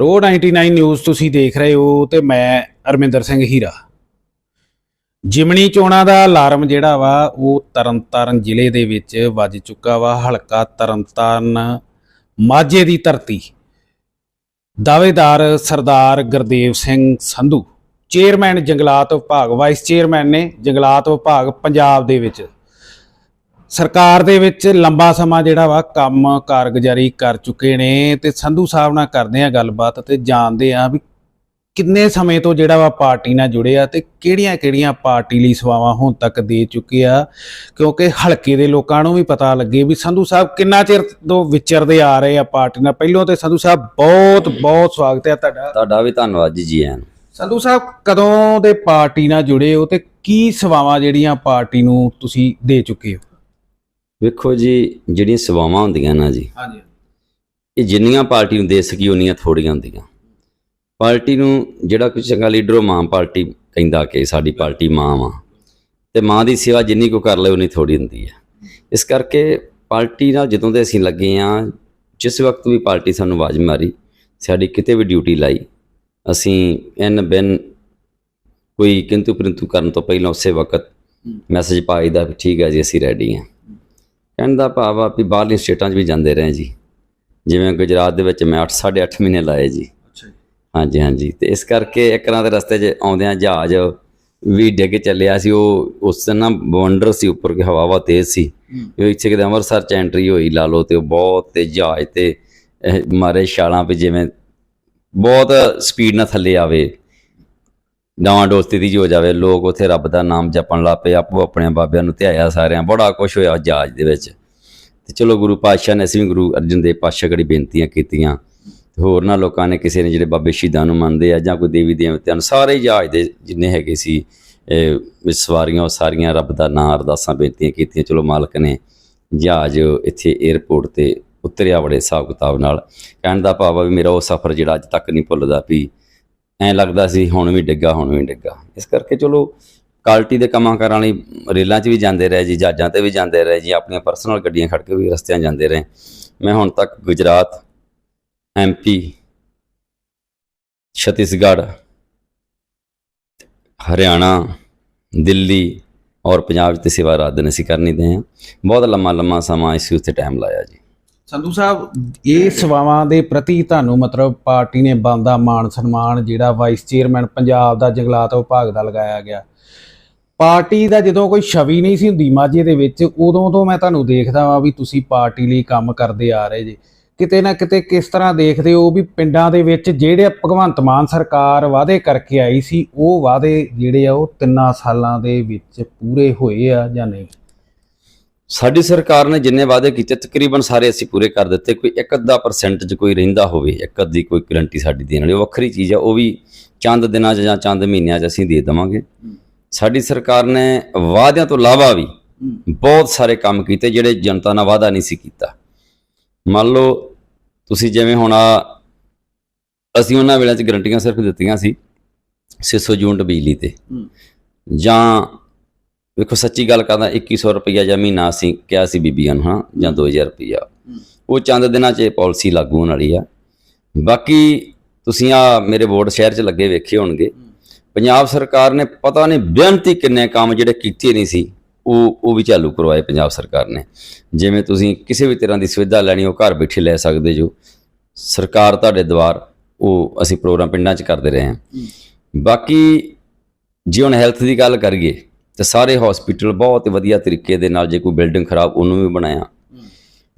Pro 99 news ਤੁਸੀਂ ਦੇਖ ਰਹੇ ਹੋ ਤੇ ਮੈਂ ਅਰਮਿੰਦਰ ਸਿੰਘ ਹੀਰਾ। ਜਿਮਣੀ ਚੋਣਾਂ ਦਾ ਅਲਾਰਮ ਜਿਹੜਾ ਵਾ, ਉਹ ਤਰਨਤਾਰਨ ਜ਼ਿਲ੍ਹੇ ਦੇ ਵਿੱਚ ਵੱਜ ਚੁੱਕਾ ਵਾ। ਹਲਕਾ ਤਰਨਤਾਰਨ ਮਾਝੇ ਦੀ ਧਰਤੀ। ਦਾਅਵੇਦਾਰ ਸਰਦਾਰ ਗੁਰਦੇਵ ਸਿੰਘ ਸੰਧੂ, ਚੇਅਰਮੈਨ ਜੰਗਲਾਤ ਵਿਭਾਗ ਵਾਈਸ ਚੇਅਰਮੈਨ ਨੇ ਜੰਗਲਾਤ ਵਿਭਾਗ ਪੰਜਾਬ ਦੇ ਵਿੱਚ ਸਰਕਾਰ ਦੇ ਵਿੱਚ ਲੰਬਾ ਸਮਾਂ ਜਿਹੜਾ ਵਾ ਕੰਮ ਕਾਰਗੁਜ਼ਾਰੀ ਕਰ ਚੁੱਕੇ ਨੇ ਤੇ ਸੰਧੂ ਸਾਹਿਬ ਨਾਲ ਕਰਦੇ ਆ ਗੱਲਬਾਤ ਤੇ ਜਾਣਦੇ ਆ ਵੀ ਕਿੰਨੇ ਸਮੇਂ ਤੋਂ ਜਿਹੜਾ ਵਾ ਪਾਰਟੀ ਨਾਲ ਜੁੜੇ ਆ ਤੇ ਕਿਹੜੀਆਂ-ਕਿਹੜੀਆਂ ਪਾਰਟੀ ਲਈ ਸੇਵਾਵਾਂ ਹੁਣ ਤੱਕ ਦੇ ਚੁੱਕੇ ਆ। ਕਿਉਂਕਿ ਹਲਕੇ ਦੇ ਲੋਕਾਂ ਨੂੰ ਵੀ ਪਤਾ ਲੱਗੇ ਵੀ ਸੰਧੂ ਸਾਹਿਬ ਕਿੰਨਾ ਚਿਰ ਤੋਂ ਵਿਚਰਦੇ ਆ ਰਹੇ ਆ ਪਾਰਟੀ ਨਾਲ। ਪਹਿਲਾਂ ਤੇ ਸੰਧੂ ਸਾਹਿਬ ਬਹੁਤ ਬਹੁਤ ਸਵਾਗਤ ਹੈ ਤੁਹਾਡਾ। ਤੁਹਾਡਾ ਵੀ ਧੰਨਵਾਦ ਜੀ ਜੀ ਆਇਆਂ ਨੂੰ। ਸੰਧੂ ਸਾਹਿਬ ਕਦੋਂ ਦੇ ਪਾਰਟੀ ਨਾਲ ਜੁੜੇ ਹੋ ਤੇ ਕੀ ਸੇਵਾਵਾਂ ਜਿਹੜੀਆਂ ਪਾਰਟੀ ਨੂੰ ਤੁਸੀਂ ਦੇ ਚੁੱਕੇ ਹੋ? ਵੇਖੋ ਜੀ ਜਿਹੜੀਆਂ ਸੇਵਾਵਾਂ ਹੁੰਦੀਆਂ ਨਾ ਜੀ ਹਾਂਜੀ। ਇਹ ਜਿੰਨੀਆਂ ਪਾਰਟੀ ਨੂੰ ਦੇ ਸਕੀ ਉਨੀਆਂ ਥੋੜੀਆਂ ਹੁੰਦੀਆਂ। ਪਾਰਟੀ ਨੂੰ ਜਿਹੜਾ ਕੋਈ ਚੰਗਾ ਲੀਡਰ ਉਹ ਮਾਂ ਪਾਰਟੀ ਕਹਿੰਦਾ ਕਿ ਸਾਡੀ ਪਾਰਟੀ ਮਾਂ ਵਾ। ਤੇ ਮਾਂ ਦੀ ਸੇਵਾ ਜਿੰਨੀ ਕੋ ਕਰ ਲਏ ਉਨੀ ਥੋੜੀ ਹੁੰਦੀ ਹੈ ਇਸ ਕਰਕੇ ਪਾਰਟੀ ਨਾਲ ਜਦੋਂ ਦੇ ਅਸੀਂ ਲੱਗੇ ਆ ਜਿਸ ਵਕਤ ਵੀ ਪਾਰਟੀ ਸਾਨੂੰ ਆਵਾਜ਼ ਮਾਰੀ ਸਾਡੀ ਕਿਤੇ ਵੀ ਡਿਊਟੀ ਲਾਈ ਅਸੀਂ ਐਨ ਬਿਨ ਕੋਈ ਕਿੰਤੂ ਪਰੰਤੂ ਕਰਨ ਤੋਂ ਪਹਿਲਾਂ ਉਸੇ ਵਕਤ ਮੈਸੇਜ ਪਾਈਦਾ ਠੀਕ ਹੈ ਜੀ ਅਸੀਂ ਰੈਡੀ ਹਾਂ ਕਹਿਣ ਦਾ ਭਾਵ ਆ ਵੀ ਬਾਹਰਲੀ ਸਟੇਟਾਂ 'ਚ ਵੀ ਜਾਂਦੇ ਰਹੇ ਜੀ। ਜਿਵੇਂ ਗੁਜਰਾਤ ਦੇ ਵਿੱਚ ਮੈਂ 8 8.5 ਮਹੀਨੇ ਲਾਏ ਜੀ। ਜੀ। ਹਾਂਜੀ ਹਾਂਜੀ। ਤੇ ਇਸ ਕਰਕੇ ਇੱਕ ਰਾਂ ਦੇ ਰਸਤੇ 'ਚ ਆਉਂਦਿਆਂ ਜਹਾਜ਼ ਵੀ ਡਿੱਗ ਚੱਲਿਆ ਸੀ। ਉਹ ਉਸ ਦਿਨ ਨਾ ਬਵੰਡਰ ਸੀ ਉੱਪਰ ਕਿ ਹਵਾ ਵਾ ਤੇਜ਼ ਸੀ। ਉਹ ਇੱਥੇ ਕਿਤੇ ਅੰਮ੍ਰਿਤਸਰ 'ਚ ਐਂਟਰੀ ਹੋਈ ਲਾ ਲਓ ਤੇ ਉਹ ਬਹੁਤ ਤੇ ਜਹਾਜ਼ ਤੇ ਮਾਰੇ ਛਾਲਾਂ ਵੀ ਜਿਵੇਂ ਬਹੁਤ ਸਪੀਡ ਨਾਲ ਥੱਲੇ ਆਵੇ। ਨਵਾਂ ਦੋਸਤੀ ਦੀ ਹੋ ਜਾਵੇ, ਲੋਕ ਉੱਥੇ ਰੱਬ ਦਾ ਨਾਮ ਜਪਣ ਲੱਗ ਪਏ, ਆਪੋ ਆਪਣੇ ਬਾਬਿਆਂ ਨੂੰ ਧਿਆਇਆ ਸਾਰਿਆਂ, ਬੜਾ ਕੁਝ ਹੋਇਆ ਜਹਾਜ਼ ਦੇ ਵਿੱਚ। ਤੇ ਚਲੋ ਗੁਰੂ ਪਾਤਸ਼ਾਹ ਨੇ, ਅਸੀਂ ਵੀ ਗੁਰੂ ਅਰਜਨ ਦੇਵ ਪਾਤਸ਼ਾਹ ਕੜੀ ਬੇਨਤੀਆਂ ਕੀਤੀਆਂ। ਤੇ ਹੋਰ ਨਾ ਲੋਕਾਂ ਨੇ ਕਿਸੇ ਨੇ ਜਿਹੜੇ ਬਾਬੇ ਸ਼ਹੀਦਾਂ ਨੂੰ ਮੰਨਦੇ ਆ ਜਾਂ ਕੋਈ ਦੇਵੀ ਦੇਵਤਿਆਂ ਨੂੰ, ਸਾਰੇ ਜਹਾਜ਼ ਦੇ ਜਿੰਨੇ ਹੈਗੇ ਸੀ ਵਿੱਚ ਸਵਾਰੀਆਂ, ਉਹ ਸਾਰੀਆਂ ਰੱਬ ਦਾ ਨਾਮ ਅਰਦਾਸਾਂ ਬੇਨਤੀਆਂ ਕੀਤੀਆਂ, ਚਲੋ ਮਾਲਕ ਨੇ ਜਹਾਜ਼ ਇੱਥੇ 에ਅਰਪੋਰਟ ਤੇ ਉਤਰਿਆ ਬੜੇ ਹਿਸਾਬ ਕਿਤਾਬ ਨਾਲ। ਕਹਿਣ ਦਾ ਭਾਵ ਆ ਵੀ ਮੇਰਾ ਉਹ ਸਫ਼ਰ ਜਿਹੜਾ ਅੱਜ ਤੱਕ ਨਹੀਂ ਭੁੱਲਦਾ ਵੀ ਐਂ ਲੱਗਦਾ ਸੀ, ਹੁਣ ਵੀ ਡਿੱਗਾ, ਹੁਣ ਵੀ ਡਿੱਗਾ। ਇਸ ਕਰਕੇ ਚਲੋ, ਕਾਲਟੀ ਦੇ ਕੰਮਾਂ ਕਰਨ ਲਈ ਰੇਲਾਂ 'ਚ ਵੀ ਜਾਂਦੇ ਰਹੇ ਜੀ, ਜਹਾਜ਼ਾਂ ਤੇ ਵੀ ਜਾਂਦੇ ਰਹੇ ਜੀ, ਆਪਣੀਆਂ ਪਰਸਨਲ ਗੱਡੀਆਂ ਖੜ ਕੇ ਵੀ ਰਸਤਿਆਂ ਜਾਂਦੇ ਰਹੇ। ਮੈਂ ਹੁਣ ਤੱਕ ਗੁਜਰਾਤ ਐਮਪੀ ਛੱਤੀਸਗੜ੍ਹ, ਹਰਿਆਣਾ, ਦਿੱਲੀ ਔਰ ਪੰਜਾਬ 'ਚ ਤੇ ਸੇਵਾ ਰਾਤ ਦਿਨ ਅਸੀਂ ਕਰਨੀ ਦੇ ਹਾਂ। ਬਹੁਤ ਲੰਮਾ ਲੰਮਾ ਸਮਾਂ ਇਸ ਉੱਥੇ ਟਾਈਮ ਲਾਇਆ ਜੀ। ਸੰਧੂ ਸਾਹਿਬ, ਇਹ ਸੇਵਾਵਾਂ ਦੇ ਪ੍ਰਤੀ ਤੁਹਾਨੂੰ ਮਤਲਬ ਪਾਰਟੀ ਨੇ ਬੰਦਾ ਮਾਣ ਸਨਮਾਨ ਜਿਹੜਾ ਵਾਈਸ ਚੇਅਰਮੈਨ ਪੰਜਾਬ ਦਾ ਜੰਗਲਾਤ ਵਿਭਾਗ ਦਾ ਲਗਾਇਆ ਗਿਆ। ਪਾਰਟੀ ਦਾ ਜਦੋਂ ਕੋਈ ਛਵੀ ਨਹੀਂ ਸੀ ਹੁੰਦੀ ਮਾਝੇ ਦੇ ਵਿੱਚ, ਉਦੋਂ ਤੋਂ ਮੈਂ ਤੁਹਾਨੂੰ ਦੇਖਦਾ ਵਾਂ ਵੀ ਤੁਸੀਂ ਪਾਰਟੀ ਲਈ ਕੰਮ ਕਰਦੇ ਆ ਰਹੇ ਜੀ। ਕਿਤੇ ਨਾ ਕਿਤੇ ਕਿਸ ਤਰ੍ਹਾਂ ਦੇਖਦੇ ਹੋ ਵੀ ਪਿੰਡਾਂ ਦੇ ਵਿੱਚ ਜਿਹੜੇ ਭਗਵੰਤ ਮਾਨ ਸਰਕਾਰ ਵਾਅਦੇ ਕਰਕੇ ਆਈ ਸੀ, ਉਹ ਵਾਅਦੇ ਜਿਹੜੇ ਆ ਉਹ ਤਿੰਨਾਂ ਸਾਲਾਂ ਦੇ ਵਿੱਚ ਪੂਰੇ ਹੋਏ ਆ ਜਾਂ ਨਹੀਂ? ਸਾਡੀ ਸਰਕਾਰ ਨੇ ਜਿੰਨੇ ਵਾਅਦੇ ਕੀਤੇ ਤਕਰੀਬਨ ਸਾਰੇ ਅਸੀਂ ਪੂਰੇ ਕਰ ਦਿੱਤੇ। ਕੋਈ ਇੱਕ ਅੱਧਾ ਪਰਸੈਂਟ 'ਚ ਕੋਈ ਰਹਿੰਦਾ ਹੋਵੇ ਇੱਕ ਅੱਧੀ ਕੋਈ ਗਰੰਟੀ ਸਾਡੀ ਦੇਣ ਵਾਲੀ ਉਹ ਵੱਖਰੀ ਚੀਜ਼ ਆ ਉਹ ਵੀ ਚੰਦ ਦਿਨਾਂ 'ਚ ਜਾਂ ਚੰਦ ਮਹੀਨਿਆਂ 'ਚ ਅਸੀਂ ਦੇ ਦੇਵਾਂਗੇ। ਸਾਡੀ ਸਰਕਾਰ ਨੇ ਵਾਅਦਿਆਂ ਤੋਂ ਇਲਾਵਾ ਵੀ ਬਹੁਤ ਸਾਰੇ ਕੰਮ ਕੀਤੇ ਜਿਹੜੇ ਜਨਤਾ ਨਾਲ ਵਾਅਦਾ ਨਹੀਂ ਸੀ ਕੀਤਾ। ਮੰਨ ਲਓ ਤੁਸੀਂ ਜਿਵੇਂ ਹੁਣ ਆ ਅਸੀਂ ਉਹਨਾਂ ਵੇਲੇ 'ਚ ਗਰੰਟੀਆਂ ਸਿਰਫ ਦਿੱਤੀਆਂ ਸੀ 600 ਯੂਨਿਟ ਬਿਜਲੀ ਤੇ। ਜਾਂ ਵੇਖੋ ਸੱਚੀ ਗੱਲ ਕਰਦਾ 2100 ਰੁਪਈਆ ਜਾਂ ਮਹੀਨਾ ਅਸੀਂ ਕਿਹਾ ਸੀ ਬੀਬੀਆਂ ਨੂੰ ਹਾਂ ਜਾਂ 2000 ਰੁਪਈਆ। ਉਹ ਚੰਦ ਦਿਨਾਂ 'ਚ ਇਹ ਪਾਲਿਸੀ ਲਾਗੂ ਹੋਣ ਵਾਲੀ ਆ। ਬਾਕੀ ਤੁਸੀਂ ਆ ਮੇਰੇ ਵੋਟ ਸ਼ਹਿਰ 'ਚ ਲੱਗੇ ਵੇਖੇ ਹੋਣਗੇ। ਪੰਜਾਬ ਸਰਕਾਰ ਨੇ ਪਤਾ ਨਹੀਂ ਬੇਅੰਤੀ ਕਿੰਨੇ ਕੰਮ ਜਿਹੜੇ ਕੀਤੇ ਨਹੀਂ ਸੀ ਉਹ ਉਹ ਵੀ ਚਾਲੂ ਕਰਵਾਏ ਪੰਜਾਬ ਸਰਕਾਰ ਨੇ। ਜਿਵੇਂ ਤੁਸੀਂ ਕਿਸੇ ਵੀ ਤਰ੍ਹਾਂ ਦੀ ਸੁਵਿਧਾ ਲੈਣੀ ਉਹ ਘਰ ਬੈਠੇ ਲੈ ਸਕਦੇ ਜੋ। ਸਰਕਾਰ ਤੁਹਾਡੇ ਦੁਆਰ ਉਹ ਅਸੀਂ ਪ੍ਰੋਗਰਾਮ ਪਿੰਡਾਂ 'ਚ ਕਰਦੇ ਰਹੇ ਹਾਂ। ਬਾਕੀ ਜੇ ਹੁਣ ਹੈਲਥ ਦੀ ਗੱਲ ਕਰੀਏ ਤੇ ਸਾਰੇ ਹਸਪੀਟਲ ਬਹੁਤ ਵਧੀਆ ਤਰੀਕੇ ਦੇ ਨਾਲ ਜੇ ਕੋਈ ਬਿਲਡਿੰਗ ਖਰਾਬ ਉਹਨੂੰ ਵੀ ਬਣਾਇਆ।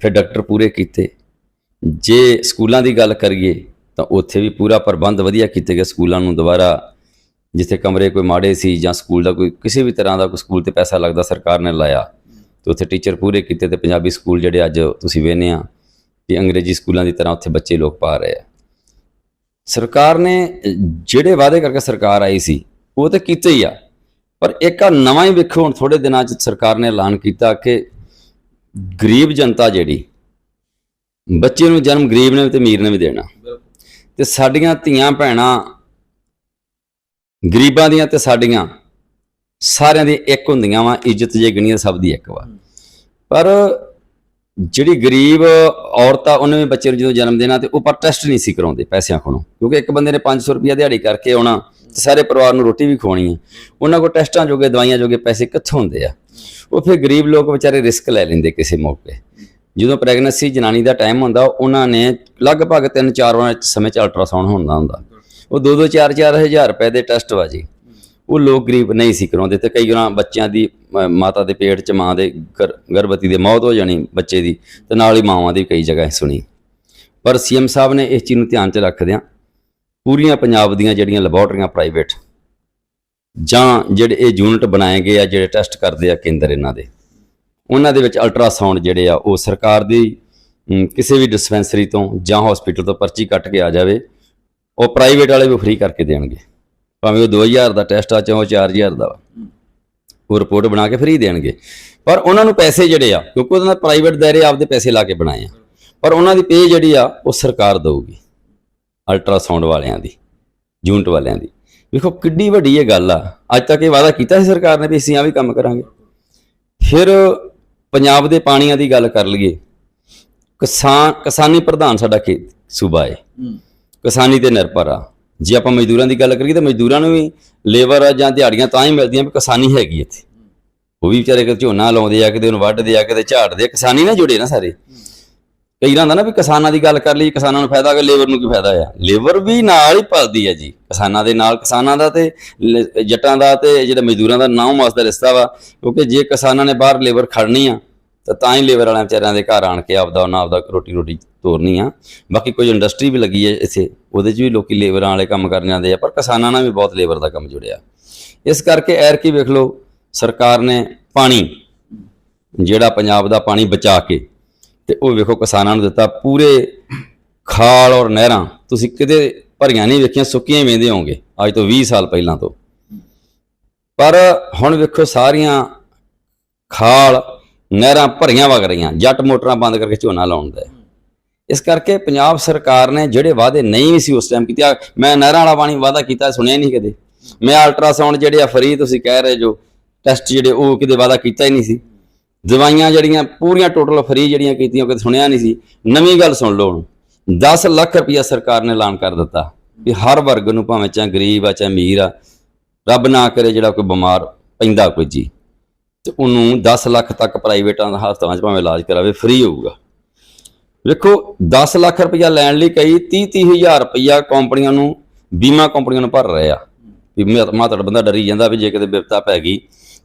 ਫਿਰ ਡਾਕਟਰ ਪੂਰੇ ਕੀਤੇ। ਜੇ ਸਕੂਲਾਂ ਦੀ ਗੱਲ ਕਰੀਏ ਤਾਂ ਉੱਥੇ ਵੀ ਪੂਰਾ ਪ੍ਰਬੰਧ ਵਧੀਆ ਕੀਤੇ ਗਏ ਸਕੂਲਾਂ ਨੂੰ ਦੁਬਾਰਾ। ਜਿੱਥੇ ਕਮਰੇ ਕੋਈ ਮਾੜੇ ਸੀ ਜਾਂ ਸਕੂਲ ਦਾ ਕੋਈ ਕਿਸੇ ਵੀ ਤਰ੍ਹਾਂ ਦਾ ਕੋਈ ਸਕੂਲ ਤੇ ਪੈਸਾ ਲੱਗਦਾ ਸਰਕਾਰ ਨੇ ਲਾਇਆ, ਤੇ ਉੱਥੇ ਟੀਚਰ ਪੂਰੇ ਕੀਤੇ ਤੇ ਪੰਜਾਬੀ ਸਕੂਲ ਜਿਹੜੇ ਅੱਜ ਤੁਸੀਂ ਵੇਖਦੇ ਆ ਕਿ ਅੰਗਰੇਜ਼ੀ ਸਕੂਲਾਂ ਦੀ ਤਰ੍ਹਾਂ ਉੱਥੇ ਬੱਚੇ ਲੋਕ ਪਾ ਰਹੇ ਆ। ਸਰਕਾਰ ਨੇ ਜਿਹੜੇ ਵਾਅਦੇ ਕਰਕੇ ਸਰਕਾਰ ਆਈ ਸੀ, ਉਹ ਤੇ ਕੀਤੇ ਹੀ ਆ। ਪਰ ਇੱਕ ਆ ਨਵਾਂ ਹੀ ਵੇਖੋ, ਹੁਣ ਥੋੜੇ ਦਿਨਾਂ ਚ ਸਰਕਾਰ ਨੇ ਐਲਾਨ ਕੀਤਾ ਕਿ ਗਰੀਬ ਜਨਤਾ ਜਿਹੜੀ, ਬੱਚੇ ਨੂੰ ਜਨਮ ਗਰੀਬ ਨੇ ਵੀ ਤੇ ਅਮੀਰ ਨੇ ਵੀ ਦੇਣਾ। ਤੇ ਸਾਡੀਆਂ ਧੀਆਂ ਭੈਣਾਂ ਗਰੀਬਾਂ ਦੀਆਂ ਤੇ ਸਾਡੀਆਂ ਸਾਰਿਆਂ ਦੀ ਇੱਕ ਹੁੰਦੀਆਂ ਵਾ, ਇੱਜ਼ਤ ਜੇ ਗਣੀਆਂ ਸਭ ਦੀ ਇੱਕ ਵਾ। ਪਰ ਜਿਹੜੀ ਗਰੀਬ ਔਰਤ ਆ ਉਹਨੇ ਵੀ ਬੱਚੇ ਨੂੰ ਜਦੋਂ ਜਨਮ ਦੇਣਾ ਤੇ ਉਹ ਪਰ ਟੈਸਟ ਨਹੀਂ ਸੀ ਕਰਾਉਂਦੇ ਪੈਸਿਆਂ ਕੋਲੋਂ, ਕਿਉਂਕਿ ਇੱਕ ਬੰਦੇ ਨੇ 500 ਰੁਪਇਆ ਦਿਹਾੜੀ ਕਰਕੇ ਆਉਣਾ ਤੇ ਸਾਰੇ ਪਰਿਵਾਰ ਨੂੰ ਰੋਟੀ ਵੀ ਖਵਾਉਣੀ ਹੈ ਉਹਨਾਂ ਕੋਲ ਟੈਸਟਾਂ ਜੋਗੇ ਦਵਾਈਆਂ ਜੋਗੇ ਪੈਸੇ ਕਿੱਥੋਂ ਹੁੰਦੇ ਆ? ਉਹ ਫਿਰ ਗਰੀਬ ਲੋਕ ਵਿਚਾਰੇ ਰਿਸਕ ਲੈ ਲੈਂਦੇ ਕਿਸੇ ਮੌਕੇ। ਜਦੋਂ ਪ੍ਰੈਗਨੈਂਸੀ ਜਨਾਨੀ ਦਾ ਟਾਈਮ ਹੁੰਦਾ ਉਹਨਾਂ ਨੇ ਲਗਭਗ 3-4 ਵਾਰ ਸਮੇਂ ਚ ਅਲਟਰਾਸਾਊਂਡ ਹੁੰਦਾ ਹੁੰਦਾ। ਉਹ 2-2 4-4 ਹਜ਼ਾਰ ਰੁਪਏ ਦੇ ਟੈਸਟ ਵਾ ਜੀ। ਉਹ ਲੋਕ ਗਰੀਬ ਨਹੀਂ ਸੀ ਕਰਾਉਂਦੇ ਤੇ ਕਈ ਵਾਰ ਬੱਚਿਆਂ ਦੀ ਅ, ਮਾਤਾ ਦੇ ਪੇਟ 'ਚ ਮਾਂ ਦੇ ਗਰ- ਗਰਭਵਤੀ ਦੇ ਮੌਤ ਹੋ ਜਾਣੀ ਬੱਚੇ ਦੀ ਤੇ ਨਾਲ ਹੀ ਮਾਵਾਂ ਦੀ ਕਈ ਜਗ੍ਹਾ ਸੁਣੀ। ਪਰ ਸੀਐਮ ਸਾਹਿਬ ਨੇ ਇਸ ਚੀਜ਼ ਨੂੰ ਧਿਆਨ 'ਚ ਰੱਖਦਿਆਂ ਪੂਰੀਆਂ ਪੰਜਾਬ ਦੀਆਂ ਜਿਹੜੀਆਂ ਲੈਬੋਰਟਰੀਆਂ ਪ੍ਰਾਈਵੇਟ ਜਾਂ ਜਿਹੜੇ ਇਹ ਯੂਨਿਟ ਬਣਾਏ ਗਏ ਆ, ਜਿਹੜੇ ਟੈਸਟ ਕਰਦੇ ਆ ਕੇਂਦਰ ਇਹਨਾਂ ਦੇ, ਉਹਨਾਂ ਦੇ ਵਿੱਚ ਅਲਟਰਾਸਾਊਂਡ ਜਿਹੜੇ ਆ, ਉਹ ਸਰਕਾਰ ਦੀ ਕਿਸੇ ਵੀ ਡਿਸਪੈਂਸਰੀ ਤੋਂ ਜਾਂ ਹਸਪੀਟਲ ਤੋਂ ਪਰਚੀ ਕੱਟ ਕੇ ਆ ਜਾਵੇ, ਉਹ ਪ੍ਰਾਈਵੇਟ ਵਾਲੇ ਵੀ ਫ੍ਰੀ ਕਰਕੇ ਦੇਣਗੇ। ਭਾਵੇਂ ਉਹ 2000 ਦਾ ਟੈਸਟ ਆ ਚਾਹੇ ਉਹ 4000 ਦਾ ਉਹ ਰਿਪੋਰਟ ਬਣਾ ਕੇ ਫ੍ਰੀ ਦੇਣਗੇ। ਪਰ ਉਹਨਾਂ ਨੂੰ ਪੈਸੇ ਜਿਹੜੇ ਆ, ਕਿਉਂਕਿ ਉਹਨਾਂ ਦਾ ਪ੍ਰਾਈਵੇਟ ਦਾਇਰੇ ਆਪਦੇ ਪੈਸੇ ਲਾ ਕੇ ਬਣਾਏ ਆ, ਪਰ ਉਹਨਾਂ ਦੀ ਪੇ ਜਿਹੜੀ ਆ, ਉਹ ਸਰਕਾਰ ਦਊਗੀ। ਅਲਟਰਾਸਾਊਂਡ ਵਾਲਿਆਂ ਦੀ ਯੂਨਿਟ ਵਾਲਿਆਂ ਦੀ। ਵੇਖੋ ਕਿੱਡੀ ਵੱਡੀ ਇਹ ਗੱਲ ਆ। ਅੱਜ ਤੱਕ ਇਹ ਵਾਅਦਾ ਕੀਤਾ ਸੀ ਸਰਕਾਰ ਨੇ ਵੀ ਅਸੀਂ ਆ ਵੀ ਕੰਮ ਕਰਾਂਗੇ। ਫਿਰ ਪੰਜਾਬ ਦੇ ਪਾਣੀਆਂ ਦੀ ਗੱਲ ਕਰ ਲਈਏ। ਕਿਸਾਨ ਕਿਸਾਨੀ ਪ੍ਰਧਾਨ ਸਾਡਾ ਖੇਤ ਸੂਬਾ ਹੈ। ਕਿਸਾਨੀ ਤੇ ਨਿਰਭਰ ਆ। ਜੇ ਆਪਾਂ ਮਜ਼ਦੂਰਾਂ ਦੀ ਗੱਲ ਕਰੀਏ ਤਾਂ ਮਜ਼ਦੂਰਾਂ ਨੂੰ ਵੀ ਲੇਬਰ ਜਾਂ ਦਿਹਾੜੀਆਂ ਤਾਂ ਹੀ ਮਿਲਦੀਆਂ ਵੀ ਕਿਸਾਨੀ ਹੈਗੀ ਇੱਥੇ। ਉਹ ਵੀ ਵਿਚਾਰੇ ਕਿ ਝੋਨਾ ਲਾਉਂਦੇ ਆ ਕਿਤੇ ਉਹਨੂੰ ਵੱਢਦੇ ਆ ਕਿਤੇ ਝਾੜਦੇ ਆ। ਕਿਸਾਨੀ ਨਾਲ ਜੁੜੇ ਨਾ ਸਾਰੇ। ਕਈ ਹੁੰਦਾ ਨਾ ਵੀ ਕਿਸਾਨਾਂ ਦੀ ਗੱਲ ਕਰ ਲਈ, ਕਿਸਾਨਾਂ ਨੂੰ ਫਾਇਦਾ ਕਿ ਲੇਬਰ ਨੂੰ ਕੀ ਫਾਇਦਾ ਆ? ਲੇਬਰ ਵੀ ਨਾਲ ਹੀ ਪਲਦੀ ਹੈ ਜੀ, ਕਿਸਾਨਾਂ ਦੇ ਨਾਲ, ਕਿਸਾਨਾਂ ਦਾ ਤੇ ਲ- ਜੱਟਾਂ ਦਾ ਤੇ ਜਿਹੜੇ ਮਜ਼ਦੂਰਾਂ ਦਾ ਨਾਮ ਮਾਸ ਰਿਸ਼ਤਾ ਵਾ, ਕਿਉਂਕਿ ਜੇ ਕਿਸਾਨਾਂ ਨੇ ਬਾਹਰ ਲੇਬਰ ਖੜਨੀ ਆ, ਤਾਂ ਤਾਂ ਹੀ ਲੇਬਰ ਵਾਲਿਆਂ ਵਿਚਾਰਿਆਂ ਦੇ ਘਰ ਆਣ ਕੇ ਆਪਦਾ ਉਹਨਾਂ ਆਪਦਾ ਰੋਟੀ ਰੋਟੀ ਤੋਰਨੀ ਆ। ਬਾਕੀ ਕੁਝ ਇੰਡਸਟਰੀ ਵੀ ਲੱਗੀ ਹੈ ਇੱਥੇ, ਉਹਦੇ 'ਚ ਵੀ ਲੋਕੀ ਲੇਬਰਾਂ ਵਾਲੇ ਕੰਮ ਕਰਨ ਜਾਂਦੇ ਆ, ਪਰ ਕਿਸਾਨਾਂ ਨਾਲ ਵੀ ਬਹੁਤ ਲੇਬਰ ਦਾ ਕੰਮ ਜੁੜਿਆ। ਇਸ ਕਰਕੇ ਐਰ ਕੀ ਵੇਖ ਲਓ, ਸਰਕਾਰ ਨੇ ਪਾਣੀ, ਜਿਹੜਾ ਪੰਜਾਬ ਦਾ ਪਾਣੀ ਬਚਾ ਕੇ ਤੇ ਉਹ ਵੇਖੋ ਕਿਸਾਨਾਂ ਨੂੰ ਦਿੱਤਾ ਪੂਰੇ ਖਾਲ ਔਰ ਨਹਿਰਾਂ। ਤੁਸੀਂ ਕਿਤੇ ਭਰੀਆਂ ਨਹੀਂ ਵੇਖੀਆਂ, ਸੁੱਕੀਆਂ ਹੀ ਵੇਂਦੇ ਹੋਵੋਗੇ, ਅੱਜ ਤੋਂ 20 ਸਾਲ ਪਹਿਲਾਂ ਤੋਂ। ਪਰ ਹੁਣ ਵੇਖੋ ਸਾਰੀਆਂ ਖਾਲ, ਨਹਿਰਾਂ ਭਰੀਆਂ ਵਗ ਰਹੀਆਂ, ਜੱਟ ਮੋਟਰਾਂ ਬੰਦ ਕਰਕੇ ਝੋਨਾ ਲਾਉਣ ਦਾ। ਇਸ ਕਰਕੇ ਪੰਜਾਬ ਸਰਕਾਰ ਨੇ ਜਿਹੜੇ ਵਾਅਦੇ ਨਹੀਂ ਸੀ ਉਸ ਟਾਈਮ ਕੀਤੇ ਮੈਂ ਨਹਿਰਾਂ ਵਾਲਾ ਪਾਣੀ ਵਾਅਦਾ ਕੀਤਾ, ਸੁਣਿਆ ਨਹੀਂ ਕਦੇ। ਮੈਂ ਅਲਟਰਾਸਾਊਂਡ ਜਿਹੜੇ ਆ, ਫਰੀ ਤੁਸੀਂ ਕਹਿ ਰਹੇ ਜੋ ਟੈਸਟ ਜਿਹੜੇ ਉਹ ਕਿਤੇ ਵਾਅਦਾ ਕੀਤਾ ਹੀ ਨਹੀਂ ਸੀ। ਦਵਾਈਆਂ ਜਿਹੜੀਆਂ ਪੂਰੀਆਂ ਟੋਟਲ ਫਰੀ ਜਿਹੜੀਆਂ ਕੀਤੀਆਂ, ਉਹ ਸੁਣਿਆ ਨਹੀਂ ਸੀ। ਨਵੀਂ ਗੱਲ ਸੁਣ ਲਓ ਹੁਣ। 10 ਲੱਖ ਰੁਪਇਆ ਸਰਕਾਰ ਨੇ ਐਲਾਨ ਕਰ ਦਿੱਤਾ ਵੀ ਹਰ ਵਰਗ ਨੂੰ ਭਾਵੇਂ ਚਾਹੇ ਗਰੀਬ ਆ, ਚਾਹੇ ਅਮੀਰ ਆ, ਰੱਬ ਨਾ ਕਰੇ ਜਿਹੜਾ ਕੋਈ ਬਿਮਾਰ ਪੈਂਦਾ ਕੋਈ ਜੀ। ਤੇ ਉਹਨੂੰ 10 ਲੱਖ ਤੱਕ ਪ੍ਰਾਈਵੇਟਾਂ ਦਾ ਹਸਪਤਾਲਾਂ 'ਚ ਭਾਵੇਂ ਇਲਾਜ ਕਰਾਵੇ ਫ੍ਰੀ ਹੋਊਗਾ। ਵੇਖੋ 10 ਲੱਖ ਰੁਪਇਆ ਲੈਣ ਲਈ ਕਈ 30 30 ਹਜ਼ਾਰ ਰੁਪਇਆ ਕੰਪਨੀਆਂ ਨੂੰ, ਬੀਮਾ ਕੰਪਨੀਆਂ ਨੂੰ ਭਰ ਰਹੇ ਆ। ਵੀ ਮਾਤੜ ਬੰਦਾ ਡਰੀ ਜਾਂਦਾ ਵੀ ਜੇ ਕਿਤੇ ਬਿਪਤਾ ਪੈ ਗਈ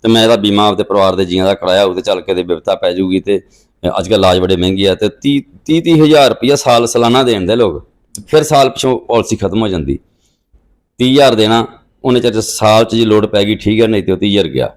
ਤੇ ਮੈਂ ਇਹਦਾ ਬੀਮਾ ਆਪਦੇ ਪਰਿਵਾਰ ਦੇ ਜੀਆਂ ਦਾ ਕਰਾਇਆ, ਉਹਦੇ ਚੱਲ ਕੇ ਤੇ ਬਿਪਤਾ ਪੈ ਜੂਗੀ ਤੇ ਅੱਜ ਕੱਲ੍ਹ ਇਲਾਜ ਬੜੇ ਮਹਿੰਗੇ ਆ ਤੇ 30 30 30 ਹਜ਼ਾਰ ਰੁਪਇਆ ਸਾਲ ਸਾਲਾਨਾ ਦੇਣ ਦੇ ਲੋਕ ਫਿਰ ਸਾਲ ਪਿਛੋਂ ਪਾਲਿਸੀ ਖਤਮ ਹੋ ਜਾਂਦੀ। 30000 ਦੇਣਾ, ਉਹਨੇ ਚਿਰ ਸਾਲ ਚ ਜੇ ਲੋਡ ਪੈ ਗਈ, ਠੀਕ ਹੈ ਨਹੀਂ ਤੇ ਉਹ 30000 ਗਿਆ।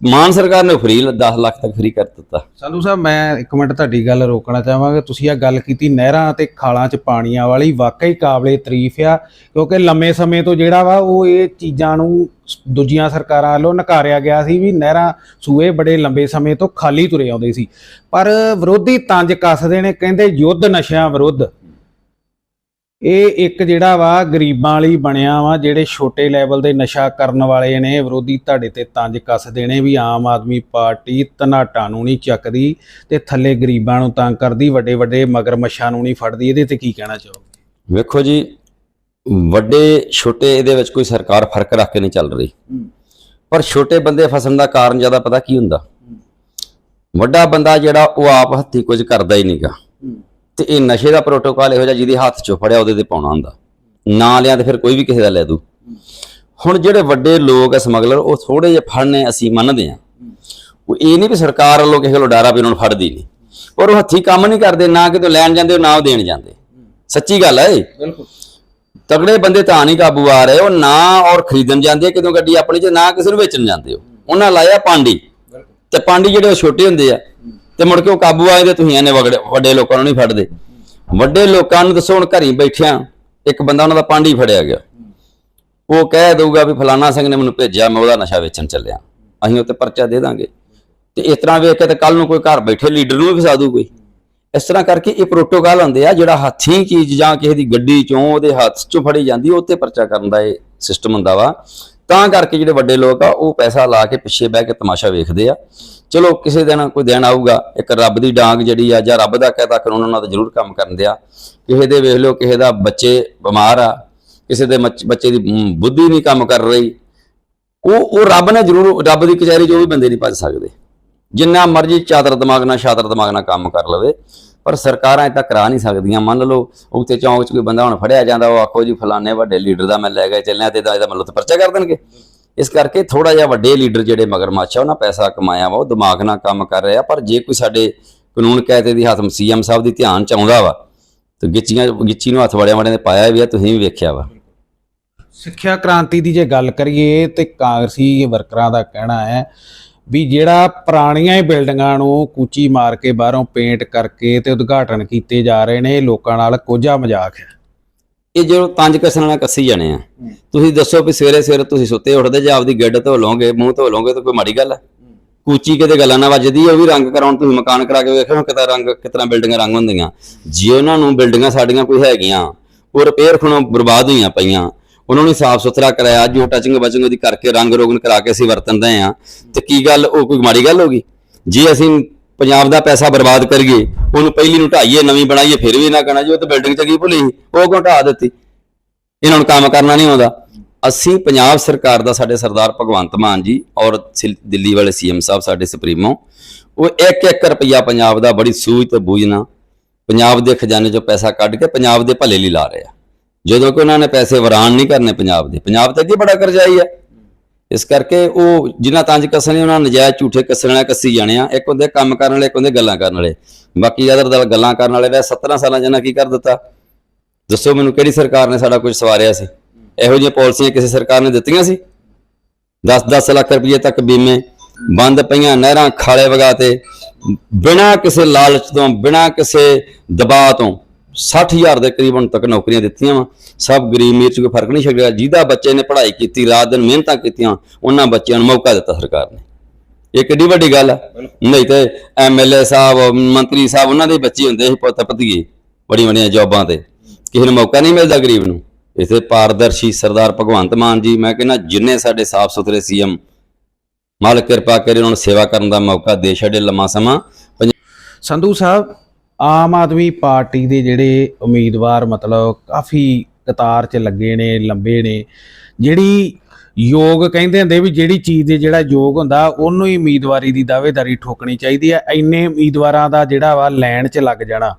ਮਾਨ ਸਰਕਾਰ ਨੇ ਫਰੀ 10 ਲੱਖ ਤੱਕ ਫਰੀ ਕਰ ਦਿੱਤਾ। ਸੰਧੂ ਸਾਹਿਬ, ਮੈਂ ਇੱਕ ਮਿੰਟ ਤੁਹਾਡੀ ਗੱਲ ਰੋਕਣਾ ਚਾਹਾਂਗਾ। ਤੁਸੀਂ ਇਹ ਗੱਲ ਕੀਤੀ, ਨਹਿਰਾਂ ਤੇ ਖਾਲਾਂ 'ਚ ਪਾਣੀਆਂ ਵਾਲੀ ਵਾਕਈ ਕਾਬਲੇ ਤਾਰੀਫ ਆ, ਕਿਉਂਕਿ ਲੰਮੇ ਸਮੇਂ ਤੋਂ ਜਿਹੜਾ ਵਾ, ਉਹ ਇਹ ਚੀਜ਼ਾਂ ਨੂੰ ਦੂਜੀਆਂ ਸਰਕਾਰਾਂ ਵੱਲੋਂ ਨਕਾਰਿਆ ਗਿਆ ਸੀ ਵੀ ਨਹਿਰਾਂ ਸੂਏ ਬੜੇ ਲੰਬੇ ਸਮੇਂ ਤੋਂ ਖਾਲੀ ਤੁਰੇ ਆਉਂਦੇ ਸੀ। ਪਰ ਵਿਰੋਧੀ ਤੰਜ ਕੱਸਦੇ ਨੇ, ਕਹਿੰਦੇ ਯੁੱਧ ਨਸ਼ਿਆਂ ਵਿਰੁੱਧ। ਇਹ ਇੱਕ ਜਿਹੜਾ ਵਾ ਗਰੀਬਾਂ ਵਾਲੀ ਬਣਿਆ ਵਾ ਜਿਹੜੇ ਛੋਟੇ ਲੈਵਲ ਦੇ ਨਸ਼ਾ ਕਰਨ ਵਾਲੇ ਨੇ ਵਿਰੋਧੀ ਤੁਹਾਡੇ ਤੇ ਤੰਜ ਕੱਸਦੇ ਨੇ ਵੀ ਆਮ ਆਦਮੀ ਪਾਰਟੀ ਧਨਾਟਾਂ ਨੂੰ ਨਹੀਂ ਚੱਕਦੀ ਤੇ ਥੱਲੇ ਗਰੀਬਾਂ ਨੂੰ ਤੰਗ ਕਰਦੀ ਵੱਡੇ ਵੱਡੇ ਮਗਰਮੱਛਾਂ ਨੂੰ ਨਹੀਂ ਫੜਦੀ। ਇਹਦੇ ਤੇ ਕੀ ਕਹਿਣਾ ਚਾਹੋਗੇ? ਵੇਖੋ ਜੀ ਵੱਡੇ ਛੋਟੇ ਇਹਦੇ ਵਿੱਚ ਕੋਈ ਸਰਕਾਰ ਫ਼ਰਕ ਰੱਖ ਕੇ ਨਹੀਂ ਚੱਲ ਰਹੀ। ਪਰ ਛੋਟੇ ਬੰਦੇ ਫਸਣ ਦਾ ਕਾਰਨ ਜ਼ਿਆਦਾ ਪਤਾ ਕੀ ਹੁੰਦਾ? ਵੱਡਾ ਬੰਦਾ ਜਿਹੜਾ ਉਹ ਆਪ ਹੱਥੀ ਕੁਝ ਕਰਦਾ ਹੀ ਨਹੀਂਗਾ ਤੇ ਇਹ ਨਸ਼ੇ ਦਾ ਪ੍ਰੋਟੋਕਾਲ ਇਹੋ ਜਿਹਾ ਜਿਹਦੇ ਹੱਥ 'ਚੋਂ ਫੜਿਆ ਉਹਦੇ ਤੇ ਪਾਉਣਾ ਹੁੰਦਾ। ਨਾ ਲਿਆ ਤੇ ਫਿਰ ਕੋਈ ਵੀ ਕਿਸੇ ਦਾ ਲੈ ਦੂ। ਹੁਣ ਜਿਹੜੇ ਵੱਡੇ ਲੋਕ ਆ ਸਮਗਲਰ ਉਹ ਥੋੜੇ ਜਿਹੇ ਫੜਨੇ ਅਸੀਂ ਮੰਨਦੇ ਆ ਉਹ ਇਹ ਨਹੀਂ ਵੀ ਸਰਕਾਰ ਵੱਲੋਂ ਕਿਸੇ ਕੋਲ ਡਾਰਾ ਵੀ ਉਹਨਾਂ ਨੂੰ ਫੜਦੀ ਨਹੀਂ। ਪਰ ਉਹ ਹੱਥੀ ਕੰਮ ਨਹੀਂ ਕਰਦੇ ਨਾ ਕਿਤੇ ਲੈਣ ਜਾਂਦੇ ਉਹ ਨਾ ਉਹ ਦੇਣ ਜਾਂਦੇ। ਸੱਚੀ ਗੱਲ ਹੈ ਬਿਲਕੁਲ। ਤਗੜੇ ਬੰਦੇ ਤਾਂ ਨਹੀਂ ਕਾਬੂ ਆ ਰਹੇ ਉਹ ਨਾ ਔਰ ਖਰੀਦਣ ਜਾਂਦੇ ਕਿਦੋਂ ਗੱਡੀ ਆਪਣੀ ਚ ਨਾ ਕਿਸੇ ਨੂੰ ਵੇਚਣ ਜਾਂਦੇ ਹੋ ਉਹਨਾਂ ਲਾਇਆ ਪਾਂਡੀ। ਤੇ ਪਾਂਡੀ ਜਿਹੜੇ ਉਹ ਛੋਟੇ ਹੁੰਦੇ ਆ ਤੇ ਮੁੜ ਕੇ ਉਹ ਕਾਬੂ ਆਏ ਤੇ ਤੁਸੀਂ ਇਹਨੇ ਵੱਡੇ ਲੋਕਾਂ ਨੂੰ ਨਹੀਂ ਫੜਦੇ। ਵੱਡੇ ਲੋਕਾਂ ਨੂੰ ਦੱਸੋ, ਹੁਣ ਘਰੀ ਬੈਠਿਆਂ ਇੱਕ ਬੰਦਾ ਉਹਨਾਂ ਦਾ ਪਾਂਡੀ ਫੜਿਆ ਗਿਆ। ਉਹ ਕਹਿ ਦਊਗਾ ਵੀ ਫਲਾਣਾ ਸਿੰਘ ਨੇ ਮੈਨੂੰ ਭੇਜਿਆ, ਮੈਂ ਉਹਦਾ ਨਸ਼ਾ ਵੇਚਣ ਚੱਲਿਆ। ਅਸੀਂ ਉੱਤੇ ਪਰਚਾ ਦੇ ਦਾਂਗੇ। ਤੇ ਇਸ ਤਰ੍ਹਾਂ ਵੇਖ ਕੇ ਤੇ ਕੱਲ ਨੂੰ ਕੋਈ ਘਰ ਬੈਠੇ ਲੀਡਰ ਨੂੰ ਵੀ ਫਸਾ ਦੂ ਕੋਈ। ਇਸ ਤਰ੍ਹਾਂ ਕਰਕੇ ਇਹ ਪ੍ਰੋਟੋਕਾਲ ਹੁੰਦੇ ਆ, ਜਿਹੜਾ ਹੱਥੀਂ ਚੀਜ਼ ਜਾਂ ਕਿਸੇ ਦੀ ਗੱਡੀ ਚੋਂ, ਉਹਦੇ ਹੱਥ ਚੋਂ ਫੜੀ ਜਾਂਦੀ, ਉਹ ਤੇ ਪਰਚਾ ਕਰਨ ਦਾ ਇਹ ਸਿਸਟਮ ਹੁੰਦਾ ਵਾ। ਤਾਂ ਕਰਕੇ ਜਿਹੜੇ ਵੱਡੇ ਲੋਕ ਆ, ਉਹ ਪੈਸਾ ਲਾ ਕੇ ਪਿੱਛੇ ਬਹਿ ਕੇ ਤਮਾਸ਼ਾ ਵੇਖਦੇ ਆ। ਚਲੋ, ਕਿਸੇ ਦਿਨ ਕੋਈ ਦਿਨ ਆਊਗਾ, ਇੱਕ ਰੱਬ ਦੀ ਡਾਂਗ ਜਿਹੜੀ ਆ, ਜਾਂ ਰੱਬ ਦਾ ਕਹਿਤਾ ਕਾਨੂੰਨ ਉਹਨਾਂ ਦਾ ਜ਼ਰੂਰ ਕੰਮ ਕਰਨ ਦਿਆ। ਕਿਸੇ ਦੇ ਵੇਖ ਲਿਓ, ਕਿਸੇ ਦਾ ਬੱਚੇ ਬਿਮਾਰ ਆ, ਕਿਸੇ ਦੇ ਬੱਚੇ ਦੀ ਬੁੱਧੀ ਨਹੀਂ ਕੰਮ ਕਰ ਰਹੀ। ਉਹ ਉਹ ਰੱਬ ਨੇ ਜ਼ਰੂਰ, ਰੱਬ ਦੀ ਕਚਹਿਰੀ 'ਚ ਉਹ ਵੀ ਬੰਦੇ ਨਹੀਂ ਭੱਜ ਸਕਦੇ। ਜਿੰਨਾ ਮਰਜ਼ੀ ਚਾਦਰ ਦਿਮਾਗ ਨਾਲ ਸ਼ਾਤਰ ਦਿਮਾਗ ਨਾਲ ਕੰਮ ਕਰ ਲਵੇ। ਪਰ ਸਰਕਾਰਾਂ ਇਹ ਕਰਾ ਨਹੀਂ ਸਕਦੀਆਂ। ਮੰਨ ਲਓ ਉੱਤੇ ਚੌਂਕ 'ਚ ਕੋਈ ਬੰਦਾ ਹੁਣ ਫੜਿਆ ਜਾਂਦਾ, ਉਹ ਆਖੋ ਜੀ ਫਲਾਣੇ ਵੱਡੇ ਲੀਡਰ ਦਾ ਮੈਂ ਲੈ ਕੇ ਚੱਲਿਆ ਤੇ ਇਹਦਾ ਇਹਦਾ ਮਤਲਬ ਤਾਂ ਪਰਚਾ ਕਰ ਦੇਣਗੇ। ਇਸ ਕਰਕੇ ਥੋੜਾ ਜਿਹਾ ਵੱਡੇ ਲੀਡਰ ਜਿਹੜੇ ਮਗਰਮੱਛ ਆ, ਉਹਨਾਂ ਪੈਸਾ ਕਮਾਇਆ ਵਾ, ਉਹ ਦਿਮਾਗ ਨਾਲ ਕੰਮ ਕਰ ਰਿਹਾ ਪਰ ਜੇ ਕੋਈ ਸਾਡੇ ਕਾਨੂੰਨ ਕਾਇਦੇ ਦੀ ਹੱਥ ਸੀਐਮ ਸਾਹਿਬ ਦੀ ਧਿਆਨ ਚ ਆਉਂਦਾ ਵਾ, ਤੇ ਗਿੱਚੀਆਂ, ਗਿੱਚੀ ਨੂੰ ਹੱਥ ਵੜਿਆ ਵੜਿਆ ਨੇ ਪਾਇਆ ਵੀ ਆ, ਤੁਸੀਂ ਵੀ ਵੇਖਿਆ ਵਾ। ਸਿੱਖਿਆ ਕ੍ਰਾਂਤੀ ਦੀ ਜੇ ਗੱਲ ਕਰੀਏ ਤੇ ਕਾਂਗਰਸੀ ਵਰਕਰਾਂ ਦਾ ਕਹਿਣਾ ਹੈ ਵੀ ਜਿਹੜਾ ਪੁਰਾਣੀਆਂ ਹੀ ਬਿਲਡਿੰਗਾਂ ਨੂੰ ਕੂਚੀ ਮਾਰ ਕੇ ਬਾਹਰੋਂ ਪੇਂਟ ਕਰਕੇ ਤੇ ਉਦਘਾਟਨ ਕੀਤੇ ਜਾ ਰਹੇ ਨੇ ਇਹ ਲੋਕਾਂ ਨਾਲ ਕੋਝਾ ਮਜ਼ਾਕ ਹੈ। ਇਹ ਜੋ ਪੰਜ ਕਸਣ ਨਾਲ ਕੱਸੀ ਜਾਣੇ ਆ। ਤੁਸੀਂ ਦੱਸੋ ਵੀ ਸਵੇਰੇ ਸਵੇਰੇ ਤੁਸੀਂ ਸੁੱਤੇ ਉੱਠਦੇ ਜੇ ਆਪਦੀ ਗਿੱਡ ਧੋ ਲਓਗੇ ਮੂੰਹ ਧੋ ਲਓਗੇ ਤਾਂ ਕੋਈ ਮਾੜੀ ਗੱਲ ਹੈ। ਕੂਚੀ ਕਿਤੇ ਗੱਲਾਂ ਨਾ ਵੱਜਦੀ ਉਹ ਵੀ ਰੰਗ ਕਰਾਉਣ ਤੁਸੀਂ ਮਕਾਨ ਕਰਾ ਕੇ ਵੇਖੋ ਕਿਤਾ ਰੰਗ ਕਿਤਨਾ ਬਿਲਡਿੰਗਾਂ ਰੰਗ ਹੁੰਦੀਆਂ। ਜੇ ਉਹਨਾਂ ਨੂੰ ਬਿਲਡਿੰਗਾਂ ਸਾਡੀਆਂ ਕੋਈ ਹੈਗੀਆਂ ਉਹ ਰਿਪੇਅਰ ਖਣੋਂ ਬਰਬਾਦ ਹੋਈਆਂ ਪਈਆਂ। ਉਹਨਾਂ ਨੂੰ ਸਾਫ਼ ਸੁਥਰਾ ਕਰਾਇਆ ਜੋ ਟਚਿੰਗ ਬਚਿੰਗ ਉਹਦੀ ਕਰਕੇ ਰੰਗ ਰੋਗਨ ਕਰਾ ਕੇ ਅਸੀਂ ਵਰਤਨਦੇ ਆ ਤੇ ਕੀ ਗੱਲ ਉਹ ਕੋਈ ਮਾੜੀ ਗੱਲ ਹੋਗੀ ਜੇ ਅਸੀਂ ਪੰਜਾਬ ਦਾ ਪੈਸਾ ਬਰਬਾਦ ਕਰੀਏ ਉਹਨੂੰ ਪਹਿਲੀ ਨੂੰ ਢਾਈਏ ਨਵੀਂ ਬਣਾਈਏ ਫਿਰ ਵੀ ਨਾ ਕਹਿਣਾ ਜੀ ਉਹ ਤਾਂ ਬਿਲਡਿੰਗ ਚੰਗੀ ਭੁੱਲੀ ਸੀ, ਉਹ ਕਿਉਂ ਢਾ ਦਿੱਤੀ? ਇਹਨਾਂ ਨੂੰ ਕੰਮ ਕਰਨਾ ਨਹੀਂ ਆਉਂਦਾ। ਅਸੀਂ ਪੰਜਾਬ ਸਰਕਾਰ ਦਾ ਸਾਡੇ ਸਰਦਾਰ ਭਗਵੰਤ ਮਾਨ ਜੀ ਔਰ ਦਿੱਲੀ ਵਾਲੇ ਸੀਐਮ ਸਾਹਿਬ ਸਾਡੇ ਸੁਪਰੀਮੋ ਉਹ ਇੱਕ ਇੱਕ ਰੁਪਈਆ ਪੰਜਾਬ ਦਾ ਬੜੀ ਸੂਝ ਤੇ ਬੂਝ ਪੰਜਾਬ ਦੇ ਖਜ਼ਾਨੇ ਚੋਂ ਪੈਸਾ ਕੱਢ ਕੇ ਪੰਜਾਬ ਦੇ ਭਲੇ ਲਈ ਲਾ ਰਹੇ ਆ। ਜਦੋਂ ਕਿ ਉਹਨਾਂ ਨੇ ਪੈਸੇ ਵਰਾਨ ਨਹੀਂ ਕਰਨੇ ਪੰਜਾਬ ਦੇ। ਪੰਜਾਬ ਤੇ ਅੱਗੇ ਬੜਾ ਕਰਜ਼ਾਈ ਹੈ ਇਸ ਕਰਕੇ ਉਹ ਜਿਨ੍ਹਾਂ ਤੰਜ ਕੱਸਣੇ, ਉਹਨਾਂ ਨਜਾਇਜ਼ ਝੂਠੇ ਕੱਸਣ ਵਾਲੇ ਕੱਸੀ ਜਾਣੇ ਆ। ਇੱਕ ਹੁੰਦੇ ਕੰਮ ਕਰਨ ਵਾਲੇ, ਇੱਕ ਹੁੰਦੇ ਗੱਲਾਂ ਕਰਨ ਵਾਲੇ। ਬਾਕੀ ਅਦਰ ਦਲ ਗੱਲਾਂ ਕਰਨ ਵਾਲੇ ਵੇ 17 ਸਾਲਾਂ ਜਨਾ ਕੀ ਕਰ ਦਿੱਤਾ? ਦੱਸੋ ਮੈਨੂੰ ਕਿਹੜੀ ਸਰਕਾਰ ਨੇ ਸਾਡਾ ਕੁਝ ਸਵਾਰਿਆ ਸੀ? ਇਹੋ ਜਿਹੀਆਂ ਪਾਲਿਸੀਆਂ ਕਿਸੇ ਸਰਕਾਰ ਨੇ ਦਿੱਤੀਆਂ ਸੀ? 10-10 ਲੱਖ ਰੁਪਏ ਤੱਕ ਬੀਮੇ ਬੰਦ ਪਈਆਂ, ਨਹਿਰਾਂ ਖਾਲੇ ਵਗਾਤੇ ਬਿਨਾਂ ਕਿਸੇ ਲਾਲਚ ਤੋਂ, ਬਿਨਾਂ ਕਿਸੇ ਦਬਾਅ ਤੋਂ 60000 ਦੇ ਕਰੀਬ ਹੁਣ ਤੱਕ ਨੌਕਰੀਆਂ ਦਿੱਤੀਆਂ ਵਾ। ਸਭ ਗਰੀਬ ਅਮੀਰ ਚ ਕੋਈ ਫ਼ਰਕ ਨਹੀਂ ਛੱਡਿਆ। ਜਿਹਦਾ ਬੱਚੇ ਨੇ ਪੜ੍ਹਾਈ ਕੀਤੀ ਰਾਤ ਦਿਨ ਮਿਹਨਤਾਂ ਕੀਤੀਆਂ ਉਹਨਾਂ ਬੱਚਿਆਂ ਨੂੰ ਮੌਕਾ ਦਿੱਤਾ ਸਰਕਾਰ ਨੇ। ਇਹ ਕਿੱਡੀ ਵੱਡੀ ਗੱਲ ਹੈ ਨਹੀਂ ਤੇ ਐਮਐਲਏ ਸਾਹਿਬ ਮੰਤਰੀ ਸਾਹਿਬ ਉਹਨਾਂ ਦੇ ਬੱਚੇ ਹੁੰਦੇ ਸੀ ਪੁੱਤ ਭਤੀਏ ਬੜੀ ਬੜੀਆਂ ਜੌਬਾਂ ਤੇ। ਕਿਸੇ ਨੂੰ ਮੌਕਾ ਨਹੀਂ ਮਿਲਦਾ ਗਰੀਬ ਨੂੰ। ਇਥੇ ਪਾਰਦਰਸ਼ੀ ਸਰਦਾਰ ਭਗਵੰਤ ਮਾਨ ਜੀ ਮੈਂ ਕਹਿੰਦਾ ਜਿੰਨੇ ਸਾਡੇ ਸਾਫ਼ ਸੁਥਰੇ ਸੀਐਮ ਮਾਲਕ ਕਿਰਪਾ ਕਰੇ ਉਹਨਾਂ ਨੂੰ ਸੇਵਾ ਕਰਨ ਦਾ ਮੌਕਾ ਦੇ ਛੱਡੇ ਲੰਮਾ ਸਮਾਂ। ਸੰਧੂ ਸਾਹਿਬ ਆਮ ਆਦਮੀ ਪਾਰਟੀ ਦੇ ਜਿਹੜੇ ਉਮੀਦਵਾਰ ਮਤਲਬ ਕਾਫੀ ਕਤਾਰ 'ਚ ਲੱਗੇ ਨੇ ਲੰਬੇ ਨੇ ਜਿਹੜੀ ਯੋਗ ਕਹਿੰਦੇ ਹੁੰਦੇ ਵੀ ਜਿਹੜੀ ਚੀਜ਼ ਦੇ ਜਿਹੜਾ ਯੋਗ ਹੁੰਦਾ ਉਹਨੂੰ ਹੀ ਉਮੀਦਵਾਰੀ ਦੀ ਦਾਅਵੇਦਾਰੀ ਠੋਕਣੀ ਚਾਹੀਦੀ ਹੈ ਇੰਨੇ ਉਮੀਦਵਾਰਾਂ ਦਾ ਜਿਹੜਾ ਵਾ ਲੈਣ 'ਚ ਲੱਗ ਜਾਣਾ।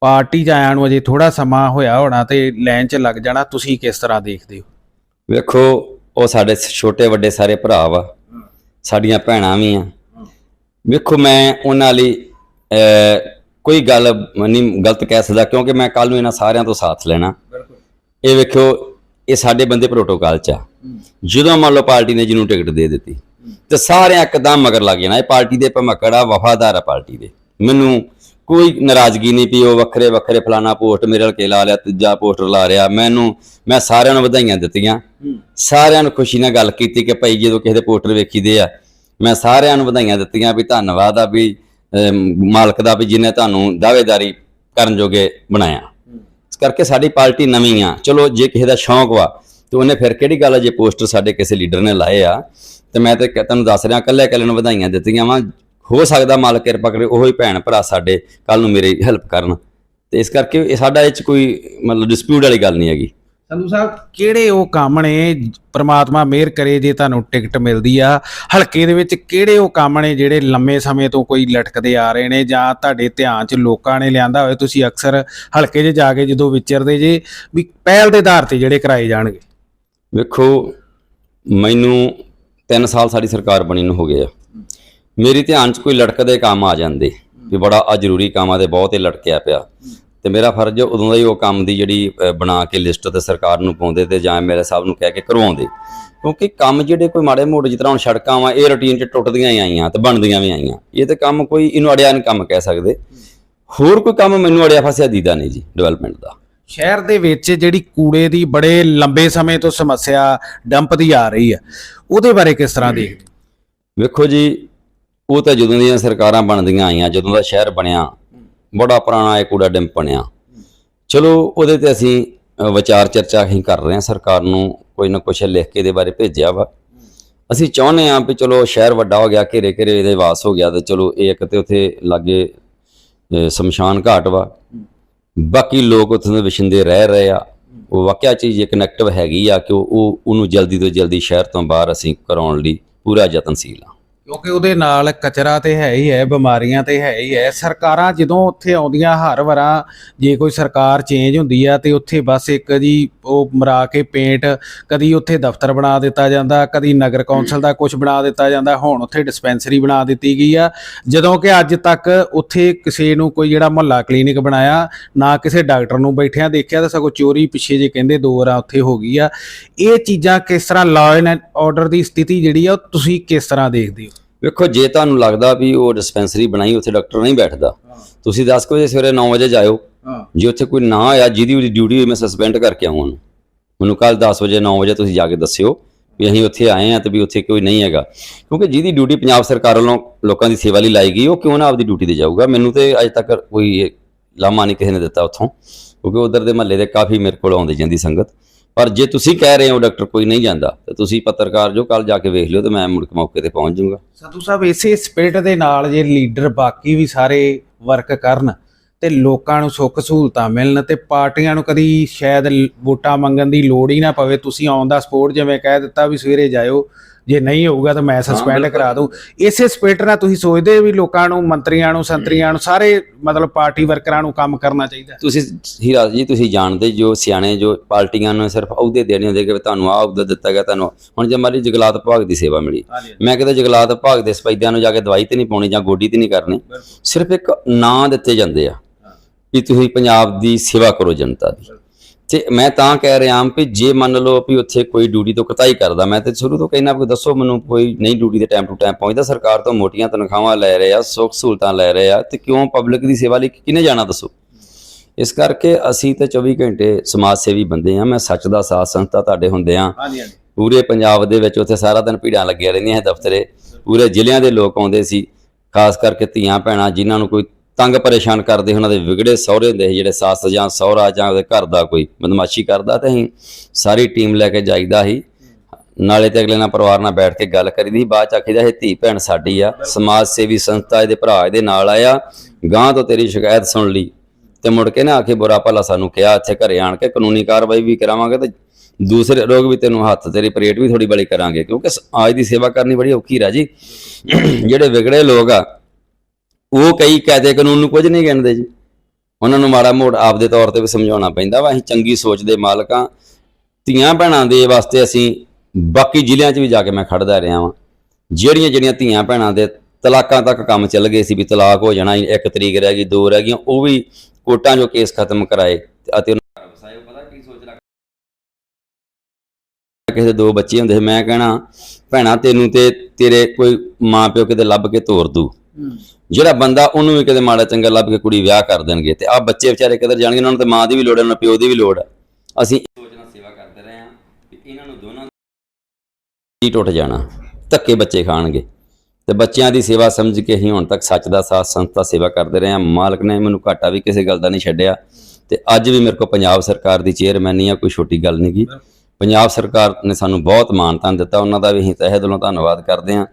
ਪਾਰਟੀ 'ਚ ਆਇਆਂ ਨੂੰ ਅਜੇ ਥੋੜਾ ਸਮਾਂ ਹੋਇਆ ਹੋਣਾ ਤੇ ਲੈਣ 'ਚ ਲੱਗ ਜਾਣਾ ਤੁਸੀਂ ਕਿਸ ਤਰ੍ਹਾਂ ਦੇਖਦੇ ਹੋ? ਵੇਖੋ ਉਹ ਸਾਡੇ ਛੋਟੇ ਵੱਡੇ ਸਾਰੇ ਭਰਾ ਵਾ। ਸਾਡੀਆਂ ਭੈਣਾਂ ਵੀ ਆ। ਵੇਖੋ ਮੈਂ ਉਹਨਾਂ ਲਈ ਅਹ, ਕੋਈ ਗੱਲ ਨਹੀਂ ਗਲਤ ਕਹਿ ਸਕਦਾ, ਕਿਉਂਕਿ ਮੈਂ ਕੱਲ ਨੂੰ ਇਹਨਾਂ ਸਾਰਿਆਂ ਤੋਂ ਸਾਥ ਲੈਣਾ। ਇਹ ਵੇਖੋ ਇਹ ਸਾਡੇ ਬੰਦੇ ਪ੍ਰੋਟੋਕਾਲ ਚ ਆ। ਜਦੋਂ ਮੰਨ ਲਓ ਪਾਰਟੀ ਨੇ ਜਿਹਨੂੰ ਟਿਕਟ ਦੇ ਦਿੱਤੀ, ਤੇ ਸਾਰਿਆਂ ਇੱਕਦਮ ਮਗਰ ਲੱਗ ਜਾਣਾ, ਇਹ ਪਾਰਟੀ ਦੇ ਭਮਕੜ ਆ ਵਫਾਦਾਰ ਆ ਪਾਰਟੀ ਦੇ। ਮੈਨੂੰ ਕੋਈ ਨਾਰਾਜ਼ਗੀ ਨਹੀਂ ਪਈ, ਉਹ ਵੱਖਰੇ ਵੱਖਰੇ ਫਲਾਣਾ ਪੋਸਟ ਮੇਰੇ ਹਲਕੇ ਲਾ ਲਿਆ, ਤੀਜਾ ਪੋਸਟਰ ਲਾ ਰਿਆ ਮੈਨੂੰ, ਮੈਂ ਸਾਰਿਆਂ ਨੂੰ ਵਧਾਈਆਂ ਦਿੱਤੀਆਂ। ਸਾਰਿਆਂ ਨੂੰ ਖੁਸ਼ੀ ਨਾਲ ਗੱਲ ਕੀਤੀ ਕਿ ਭਾਈ ਜਦੋਂ ਕਿਸੇ ਦੇ ਪੋਸਟਰ ਵੇਖੀਦੇ ਆ, ਮੈਂ ਸਾਰਿਆਂ ਨੂੰ ਵਧਾਈਆਂ ਦਿੱਤੀਆਂ ਵੀ ਧੰਨਵਾਦ ਆ ਵੀ ਮਾਲਕ ਦਾ ਵੀ ਜਿਹਨੇ ਤੁਹਾਨੂੰ ਦਾਅਵੇਦਾਰੀ ਕਰਨ ਜੋਗੇ ਬਣਾਇਆ। ਇਸ ਕਰਕੇ ਸਾਡੀ ਪਾਰਟੀ ਨਵੀਂ ਆ। ਚਲੋ, ਜੇ ਕਿਸੇ ਦਾ ਸ਼ੌਂਕ ਵਾ, ਤੇ ਉਹਨੇ ਫਿਰ ਕਿਹੜੀ ਗੱਲ ਆ, ਜੇ ਪੋਸਟਰ ਸਾਡੇ ਕਿਸੇ ਲੀਡਰ ਨੇ ਲਾਏ ਆ, ਤੇ ਮੈਂ ਤੇ ਕ- ਤੁਹਾਨੂੰ ਦੱਸ ਰਿਹਾ ਕੱਲੇ ਕੱਲੇ ਨੂੰ ਵਧਾਈਆਂ ਦਿੱਤੀਆਂ ਵਾ। ਹੋ ਸਕਦਾ ਮਾਲਕ ਕਿਰਪਾ ਕਰੇ, ਉਹੀ ਭੈਣ ਭਰਾ ਸਾਡੇ ਕੱਲ ਨੂੰ ਮੇਰੀ ਹੈਲਪ ਕਰਨ। ਤੇ ਇਸ ਕਰਕੇ ਇਹ ਸਾਡਾ ਇਹ ਚ ਕੋਈ ਮਤਲਬ ਡਿਸਪਿਊਟ ਵਾਲੀ ਗੱਲ ਨਹੀਂ ਹੈਗੀ। ਸੰਧੂ ਸਾਹਿਬ, ਕਿਹੜੇ ਉਹ ਕੰਮ ਨੇ ਪ੍ਰਮਾਤਮਾ ਮਿਹਰ ਕਰੇ ਜੇ ਤੁਹਾਨੂੰ ਟਿਕਟ ਮਿਲਦੀ ਆ? ਹਲਕੇ ਦੇ ਵਿੱਚ ਕਿਹੜੇ ਉਹ ਕੰਮ ਨੇ ਜਿਹੜੇ ਲੰਮੇ ਸਮੇਂ ਤੋਂ ਕੋਈ ਲਟਕਦੇ ਆ ਰਹੇ ਨੇ ਜਾਂ ਤੁਹਾਡੇ ਧਿਆਨ 'ਚ ਲੋਕਾਂ ਨੇ ਲਿਆਂਦਾ ਹੋਵੇ? ਤੁਸੀਂ ਅਕਸਰ ਹਲਕੇ 'ਚ ਜਾ ਕੇ ਜਦੋਂ ਵਿਚਰਦੇ ਜੇ, ਵੀ ਪਹਿਲ ਦੇ ਆਧਾਰ ਤੇ ਜਿਹੜੇ ਕਰਾਏ ਜਾਣਗੇ। ਵੇਖੋ ਮੈਨੂੰ 3 ਸਾਲ ਸਾਡੀ ਸਰਕਾਰ ਬਣੀ ਨੂੰ ਹੋ ਗਏ ਆ। ਮੇਰੇ ਧਿਆਨ 'ਚ ਕੋਈ ਲਟਕਦੇ ਕੰਮ ਆ ਜਾਂਦੇ, ਵੀ ਬੜਾ ਆ ਜ਼ਰੂਰੀ ਕੰਮ ਆ ਤੇ ਬਹੁਤ ਹੀ ਲਟਕਿਆ ਪਿਆ। ਤੇ ਮੇਰਾ ਫਰਜ਼ ਉਦੋਂ ਦਾ ਹੀ ਉਹ ਕੰਮ ਦੀ ਜਿਹੜੀ ਬਣਾ ਕੇ ਲਿਸਟ ਤੇ ਸਰਕਾਰ ਨੂੰ ਪਾਉਂਦੇ ਤੇ ਜਾਂ ਮੇਰੇ ਸਾਹਿਬ ਨੂੰ ਕਹਿ ਕੇ ਕਰਵਾਉਂਦੇ। ਕਿਉਂਕਿ ਕੰਮ ਜਿਹੜੇ ਕੋਈ ਮਾੜੇ ਮੋਟੇ ਜਿਸ ਤਰ੍ਹਾਂ ਹੁਣ ਸੜਕਾਂ ਵਾ ਇਹ ਰੁਟੀਨ 'ਚ ਟੁੱਟਦੀਆਂ ਹੀ ਆਈਆਂ ਤੇ ਬਣਦੀਆਂ ਵੀ ਆਈਆਂ। ਇਹ ਤੇ ਕੰਮ ਕੋਈ ਇਹਨੂੰ ਅੜਿਆ ਨਹੀਂ ਕੰਮ ਕਹਿ ਸਕਦੇ। ਹੋਰ ਕੋਈ ਕੰਮ ਮੈਨੂੰ ਅੜਿਆ ਫਸਿਆ ਦੀਦਾ ਨਹੀਂ ਜੀ ਡਿਵੈਲਪਮੈਂਟ ਦਾ। ਸ਼ਹਿਰ ਦੇ ਵਿੱਚ ਜਿਹੜੀ ਕੂੜੇ ਦੀ ਬੜੇ ਲੰਬੇ ਸਮੇਂ ਤੋਂ ਸਮੱਸਿਆ ਡੰਪ ਦੀ ਆ ਰਹੀ ਆ ਉਹਦੇ ਬਾਰੇ ਕਿਸ ਤਰ੍ਹਾਂ ਦੇਖਦੇ ਵੇਖੋ ਜੀ ਉਹ ਤਾਂ ਜਦੋਂ ਦੀਆਂ ਸਰਕਾਰਾਂ ਬਣਦੀਆਂ ਆਈਆਂ ਜਦੋਂ ਦਾ ਸ਼ਹਿਰ ਬਣਿਆ ਬੜਾ ਪੁਰਾਣਾ ਇਹ ਕੂੜਾ ਡੈਂਪ ਬਣਿਆ ਚਲੋ, ਉਹਦੇ ਤੇ ਅਸੀਂ ਵਿਚਾਰ ਚਰਚਾ ਅਸੀਂ ਕਰ ਰਹੇ ਹਾਂ। ਸਰਕਾਰ ਨੂੰ ਕੋਈ ਨਾ ਕੁਛ ਲਿਖ ਕੇ ਦੇ ਬਾਰੇ ਭੇਜਿਆ ਵਾ। ਅਸੀਂ ਚਾਹੁੰਦੇ ਹਾਂ ਵੀ ਚਲੋ ਸ਼ਹਿਰ ਵੱਡਾ ਹੋ ਗਿਆ ਘੇਰੇ ਘੇਰੇ ਇਹਦੇ ਵਾਸ ਹੋ ਗਿਆ ਤੇ ਚਲੋ ਇਹ ਇੱਕ ਤੇ ਉੱਥੇ ਲਾਗੇ ਸ਼ਮਸ਼ਾਨ ਘਾਟ ਵਾ। ਬਾਕੀ ਲੋਕ ਉੱਥੇ ਦੇ ਵਸਿੰਦੇ ਰਹਿ ਰਹੇ ਆ। ਉਹ ਵਾਕਿਆ ਚੀਜ਼ ਇੱਕ ਕਨੈਕਟਿਵ ਹੈਗੀ ਆ ਕਿ ਉਹ ਉਹ- ਉਹਨੂੰ ਜਲਦੀ ਤੋਂ ਜਲਦੀ ਸ਼ਹਿਰ ਤੋਂ ਬਾਹਰ ਅਸੀਂ ਕਰਾਉਣ ਲਈ ਪੂਰਾ ਯਤਨਸ਼ੀਲ ਆ। ਕਿਉਂਕਿ ਉਹਦੇ ਨਾਲ ਕਚਰਾ ਤੇ ਹੈ ਹੀ ਹੈ, ਬਿਮਾਰੀਆਂ ਤੇ ਹੈ ਹੀ ਹੈ। ਸਰਕਾਰਾਂ ਜਦੋਂ ਉੱਥੇ ਆਉਂਦੀਆਂ ਹਰ ਵਾਰਾਂ, ਜੇ ਕੋਈ ਸਰਕਾਰ ਚੇਂਜ ਹੁੰਦੀ ਆ ਤੇ ਉੱਥੇ ਬਸ ਇੱਕ ਜੀ ਉਹ ਮਰਾ ਕੇ ਪੇਂਟ ਕਦੀ ਉੱਥੇ ਦਫ਼ਤਰ ਬਣਾ ਦਿੱਤਾ ਜਾਂਦਾ, ਕਦੀ ਨਗਰ ਕੌਂਸਲ ਦਾ ਕੁਝ ਬਣਾ ਦਿੱਤਾ ਜਾਂਦਾ, ਹੁਣ ਉੱਥੇ ਡਿਸਪੈਂਸਰੀ ਬਣਾ ਦਿੱਤੀ ਗਈ ਆ। ਜਦੋਂ ਕਿ ਅੱਜ ਤੱਕ ਉੱਥੇ ਕਿਸੇ ਨੂੰ ਕੋਈ ਜਿਹੜਾ ਮੁਹੱਲਾ ਕਲੀਨਿਕ ਬਣਾਇਆ, ਨਾ ਕਿਸੇ ਡਾਕਟਰ ਨੂੰ ਬੈਠਿਆਂ ਦੇਖਿਆ ਤਾਂ ਸਗੋਂ ਚੋਰੀ ਪਿੱਛੇ ਜੇ ਕਹਿੰਦੇ ਦੋ ਵਾਰਾਂ ਉੱਥੇ ਹੋ ਗਈ ਆ। ਇਹ ਚੀਜ਼ਾਂ ਕਿਸ ਤਰ੍ਹਾਂ ਲਾਅ ਐਂਡ ਆਰਡਰ ਦੀ ਸਥਿਤੀ ਜਿਹੜੀ ਆ, ਉਹ ਤੁਸੀਂ ਕਿਸ ਤਰ੍ਹਾਂ ਦੇਖਦੇ ਹੋ? ਵੇਖੋ ਜੇ ਤੁਹਾਨੂੰ ਲੱਗਦਾ ਵੀ ਉਹ ਡਿਸਪੈਂਸਰੀ ਬਣਾਈ ਉੱਥੇ ਡਾਕਟਰ ਨਹੀਂ ਬੈਠਦਾ ਤੁਸੀਂ 10 ਵਜੇ ਸਵੇਰੇ 9 ਵਜੇ ਜਾਇਓ। ਜੇ ਉੱਥੇ ਕੋਈ ਨਾ ਆਇਆ ਜਿਹਦੀ ਉਹਦੀ ਡਿਊਟੀ ਹੋਈ ਮੈਂ ਸਸਪੈਂਡ ਕਰਕੇ ਆਉਂ ਉਹਨੂੰ। ਮੈਨੂੰ ਕੱਲ 10 ਵਜੇ 9 ਵਜੇ ਤੁਸੀਂ ਜਾ ਕੇ ਦੱਸਿਓ ਵੀ ਅਸੀਂ ਉੱਥੇ ਆਏ ਆ ਤੇ ਵੀ ਉੱਥੇ ਕੋਈ ਨਹੀਂ ਹੈਗਾ। ਕਿਉਂਕਿ ਜਿਹਦੀ ਡਿਊਟੀ ਪੰਜਾਬ ਸਰਕਾਰ ਵੱਲੋਂ ਲੋਕਾਂ ਦੀ ਸੇਵਾ ਲਈ ਲਾਈ ਗਈ ਉਹ ਕਿਉਂ ਨਾ ਆਪਦੀ ਡਿਊਟੀ ਤੇ ਜਾਊਗਾ? ਮੈਨੂੰ ਤੇ ਅਜੇ ਤੱਕ ਕੋਈ ਲਾਮਾ ਨਹੀਂ ਕਿਸੇ ਨੇ ਦਿੱਤਾ ਉੱਥੋਂ। ਕਿਉਂਕਿ ਉਧਰ ਦੇ ਮਹੱਲੇ ਦੇ ਕਾਫੀ ਮੇਰੇ ਕੋਲ ਆਉਂਦੀ ਜਾਂਦੀ ਸੰਗਤ। ਪਰ ਜੇ ਤੁਸੀਂ ਕਹਿ ਰਹੇ ਹੋ ਡਾਕਟਰ ਕੋਈ ਨਹੀਂ ਜਾਂਦਾ, ਤੇ ਤੁਸੀਂ ਪੱਤਰਕਾਰ ਜੋ ਕੱਲ ਜਾ ਕੇ ਵੇਖ ਲਿਓ ਤੇ ਮੈਂ ਮੁੜ ਕੇ ਮੌਕੇ ਤੇ ਪਹੁੰਚ ਜਾਊਂਗਾ। ਸਾਧੂ ਸਾਹਿਬ, ਇਸੇ ਸਪਿਰਿਟ ਦੇ ਨਾਲ ਜੇ ਲੀਡਰ ਬਾਕੀ ਵੀ ਸਾਰੇ ਵਰਕ ਕਰਨ ਤੇ ਲੋਕਾਂ ਨੂੰ ਸੁੱਖ ਸਹੂਲਤਾਂ ਮਿਲਣ ਤੇ ਪਾਰਟੀਆਂ ਨੂੰ ਕਦੀ ਸ਼ਾਇਦ ਵੋਟਾਂ ਮੰਗਣ ਦੀ ਲੋੜ ਹੀ ਨਾ ਪਵੇ, ਤੁਸੀਂ ਆਨ ਦਾ ਸਪੋਰਟ ਜਿਵੇਂ ਕਹਿ ਦਿੱਤਾ ਵੀ ਸਵੇਰੇ ਜਾਇਓ ਜੇ ਨਹੀਂ ਹੋਊਗਾ ਤਾਂ ਮੈਂ ਸਸਪੈਂਡ। ਕਰਾ ਦੂੰ ਇਸੇ ਸਪਿਰਿਟ ਨਾਲ ਤੁਸੀਂ ਸੋਚਦੇ ਵੀ ਲੋਕਾਂ ਨੂੰ ਮੰਤਰੀਆਂ ਨੂੰ ਸੰਤਰੀਆਂ ਨੂੰ ਸਾਰੇ ਮਤਲਬ ਪਾਰਟੀ ਵਰਕਰਾਂ ਨੂੰ ਕੰਮ ਕਰਨਾ ਚਾਹੀਦਾ ਤੁਸੀਂ ਹੀਰਾ ਜੀ ਤੁਸੀਂ ਜਾਣਦੇ ਜੋ ਸਿਆਣੇ ਜੋ ਪਾਰਟੀਆਂ ਨੂੰ ਸਿਰਫ ਅਹੁਦੇ ਦੇਣੇ ਹੁੰਦੇ ਕਿ ਤੁਹਾਨੂੰ ਆਹ ਅਹੁਦਾ ਦਿੱਤਾ ਗਿਆ ਤੁਹਾਨੂੰ ਹੁਣ ਜੇ ਮਾਰੀ ਜਗਲਾਤ ਵਿਭਾਗ ਦੀ ਸੇਵਾ ਮਿਲੀ। ਮੈਂ ਕਿਤੇ ਜਗਲਾਤ ਵਿਭਾਗ ਦੇ ਸਪੈਦਿਆਂ ਨੂੰ ਜਾ ਕੇ ਦਵਾਈ ਤੇ ਨਹੀਂ ਪਾਉਣੀ ਜਾਂ ਗੋਡੀ ਤੇ ਨਹੀਂ ਕਰਨੀ ਸਿਰਫ ਇੱਕ ਨਾਂ ਦਿੱਤੇ ਜਾਂਦੇ ਆ ਵੀ ਤੁਸੀਂ ਪੰਜਾਬ ਦੀ ਸੇਵਾ ਕਰੋ ਜਨਤਾ ਦੀ। ਤੇ ਮੈਂ ਤਾਂ ਕਹਿ ਰਿਹਾ ਹਾਂ ਵੀ ਜੇ ਮੰਨ ਲਓ ਵੀ ਉੱਥੇ ਕੋਈ ਡਿਊਟੀ ਤੋਂ ਕਤਾਈ ਕਰਦਾ ਮੈਂ ਤੇ ਸ਼ੁਰੂ ਤੋਂ ਕਹਿਣਾ ਵੀ ਦੱਸੋ ਮੈਨੂੰ ਕੋਈ ਨਹੀਂ ਡਿਊਟੀ ਦੇ ਟਾਈਮ ਟੂ ਟਾਈਮ ਪਹੁੰਚਦਾ ਸਰਕਾਰ ਤੋਂ ਮੋਟੀਆਂ ਤਨਖਾਹਾਂ ਲੈ ਰਹੇ ਆ ਸੁੱਖ ਸਹੂਲਤਾਂ ਲੈ ਰਹੇ ਆ ਤੇ ਕਿਉਂ ਪਬਲਿਕ ਦੀ ਸੇਵਾ ਲਈ ਕਿਹਨੇ ਜਾਣਾ ਦੱਸੋ? ਇਸ ਕਰਕੇ ਅਸੀਂ ਤੇ 24 ਘੰਟੇ ਸਮਾਜ ਸੇਵੀ ਬੰਦੇ ਆ ਮੈਂ ਸੱਚ ਦਾ ਸਾਥ ਸੰਸਥਾ ਤੁਹਾਡੇ ਹੁੰਦੇ ਆ ਪੂਰੇ ਪੰਜਾਬ ਦੇ ਵਿੱਚ ਉੱਥੇ ਸਾਰਾ ਦਿਨ ਭੀੜਾਂ ਲੱਗੀਆਂ ਰਹਿੰਦੀਆਂ ਸੀ ਦਫ਼ਤਰੇ ਪੂਰੇ ਜ਼ਿਲ੍ਹਿਆਂ ਦੇ ਲੋਕ ਆਉਂਦੇ ਸੀ ਖਾਸ ਕਰਕੇ ਧੀਆਂ ਭੈਣਾਂ ਜਿਨ੍ਹਾਂ ਨੂੰ ਕੋਈ ਤੰਗ ਪਰੇਸ਼ਾਨ ਕਰਦੇ ਉਹਨਾਂ ਦੇ ਵਿਗੜੇ ਸਹੁਰੇ ਹੁੰਦੇ ਸੀ, ਜਿਹੜੇ ਸੱਸ ਜਾਂ ਸਹੁਰਾ ਜਾਂ ਉਹਦੇ ਘਰ ਦਾ ਕੋਈ ਬਦਮਾਸ਼ੀ ਕਰਦਾ ਤੇ ਅਸੀਂ ਸਾਰੀ ਟੀਮ ਲੈ ਕੇ ਜਾਈਦਾ ਸੀ। ਨਾਲੇ ਤੇ ਅਗਲੇ ਨਾਲ ਪਰਿਵਾਰ ਨਾਲ ਬੈਠ ਕੇ ਗੱਲ ਕਰੀਦੀ, ਬਾਅਦ ਚ ਆਖੀਦਾ, ਇਹ ਧੀ ਭੈਣ ਸਾਡੀ ਆ, ਸਮਾਜ ਸੇਵੀ ਸੰਸਥਾ ਇਹਦੇ ਭਰਾ ਇਹਦੇ ਨਾਲ ਆਇਆ ਗਾਂ ਤੋਂ ਤੇਰੀ ਸ਼ਿਕਾਇਤ ਸੁਣ ਲਈ। ਤੇ ਮੁੜ ਕੇ ਨਾ ਆਖੇ, ਬੁਰਾ ਭਲਾ ਸਾਨੂੰ ਕਿਹਾ, ਇੱਥੇ ਘਰੇ ਆਣ ਕੇ ਕਾਨੂੰਨੀ ਕਾਰਵਾਈ ਵੀ ਕਰਾਵਾਂਗੇ ਤੇ ਦੂਸਰੇ ਲੋਕ ਵੀ ਤੈਨੂੰ ਹੱਥ, ਤੇਰੀ ਪਰੇਡ ਵੀ ਥੋੜੀ ਬੜੀ ਕਰਾਂਗੇ, ਕਿਉਂਕਿ ਸ- ਆਜ ਦੀ ਸੇਵਾ ਕਰਨੀ ਬੜੀ ਔਖੀ ਰਾ ਜੀ। ਜਿਹੜੇ ਵਿਗੜੇ ਲੋਕ ਆ ਉਹ ਕਈ ਕਾਇਦੇ ਕਾਨੂੰਨ ਨੂੰ ਕੁਝ ਨਹੀਂ ਗਿਣਦੇ ਜੀ। ਉਹਨਾਂ ਨੂੰ ਮਾੜਾ ਮੋੜ ਆਪਦੇ ਤੌਰ ਤੇ ਵੀ ਸਮਝਾਉਣਾ ਪੈਂਦਾ ਵਾ, ਅਸੀਂ ਚੰਗੀ ਸੋਚ ਦੇ ਮਾਲਕਾਂ ਧੀਆਂ ਭੈਣਾਂ ਦੇ ਵਾਸਤੇ ਅਸੀਂ ਬਾਕੀ ਜ਼ਿਲ੍ਹਿਆਂ 'ਚ ਵੀ ਜਾ ਕੇ ਮੈਂ ਖੜਦਾ ਰਿਹਾ ਵਾਂ। ਜਿਹੜੀਆਂ ਜਿਹੜੀਆਂ ਧੀਆਂ ਭੈਣਾਂ ਦੇ ਤਲਾਕਾਂ ਤੱਕ ਕੰਮ ਚੱਲ ਗਏ ਸੀ ਵੀ ਤਲਾਕ ਹੋ ਜਾਣਾ, ਇੱਕ ਤਰੀਕ ਰਹਿ ਗਈ, ਦੋ ਰਹਿ ਗਈਆਂ, ਉਹ ਵੀ ਕੋਟਾਂ 'ਚੋਂ ਕੇਸ ਖਤਮ ਕਰਾਏ ਅਤੇ ਉਹਨਾਂ ਦਾ ਵਸਾਏ ਪਤਾ ਕੀ ਸੋਚ ਲੱਗ ਕਿਸੇ ਦੇ ਦੋ ਬੱਚੇ ਹੁੰਦੇ ਸੀ ਮੈਂ ਕਹਿਣਾ, ਭੈਣਾ ਤੈਨੂੰ ਤੇ ਤੇਰੇ ਕੋਈ ਮਾਂ ਪਿਓ ਕਿਤੇ ਲੱਭ ਕੇ ਤੋਰ ਦੂ। ਜਿਹੜਾ ਬੰਦਾ ਉਹਨੂੰ ਵੀ ਕਿਤੇ ਮਾੜਾ ਚੰਗਾ ਲੱਭ ਕੇ ਕੁੜੀ ਵਿਆਹ ਕਰ ਦੇਣਗੇ ਤੇ ਆ ਬੱਚੇ ਵਿਚਾਰੇ ਕਿੱਧਰ ਜਾਣਗੇ ਉਹਨਾਂ ਨੂੰ ਤੇ ਮਾਂ ਦੀ ਵੀ ਲੋੜ ਹੈ ਉਹਨਾਂ ਪਿਓ ਦੀ ਵੀ ਲੋੜ ਹੈ। ਅਸੀਂ ਸੋਚਣਾ ਸੇਵਾ ਕਰਦੇ ਰਹੇ ਹਾਂ ਕਿ ਇਹਨਾਂ ਨੂੰ ਦੋਨਾਂ ਦੀ ਟੁੱਟ ਜਾਣਾ, ਧੱਕੇ ਬੱਚੇ ਖਾਣਗੇ। ਤੇ ਬੱਚਿਆਂ ਦੀ ਸੇਵਾ ਸਮਝ ਕੇ ਹੀ ਹੁਣ ਤੱਕ ਸੱਚ ਦਾ ਸਾਥ ਸੰਸਥਾ ਸੇਵਾ ਕਰਦੇ ਰਹੇ ਹਾਂ। ਮਾਲਕ ਨੇ ਮੈਨੂੰ ਘਾਟਾ ਵੀ ਕਿਸੇ ਗੱਲ ਦਾ ਨਹੀਂ ਛੱਡਿਆ। ਤੇ ਅੱਜ ਵੀ ਮੇਰੇ ਕੋਲ ਪੰਜਾਬ ਸਰਕਾਰ ਦੀ ਚੇਅਰਮੈਨੀ ਆ, ਕੋਈ ਛੋਟੀ ਗੱਲ ਨਹੀਂ ਗੀ। ਪੰਜਾਬ ਸਰਕਾਰ ਨੇ ਸਾਨੂੰ ਬਹੁਤ ਮਾਨਤਾਨ ਦਿੱਤਾ, ਉਹਨਾਂ ਦਾ ਵੀ ਅਸੀਂ ਤਹਿ ਦਿਲੋਂ ਧੰਨਵਾਦ ਕਰਦੇ ਹਾਂ।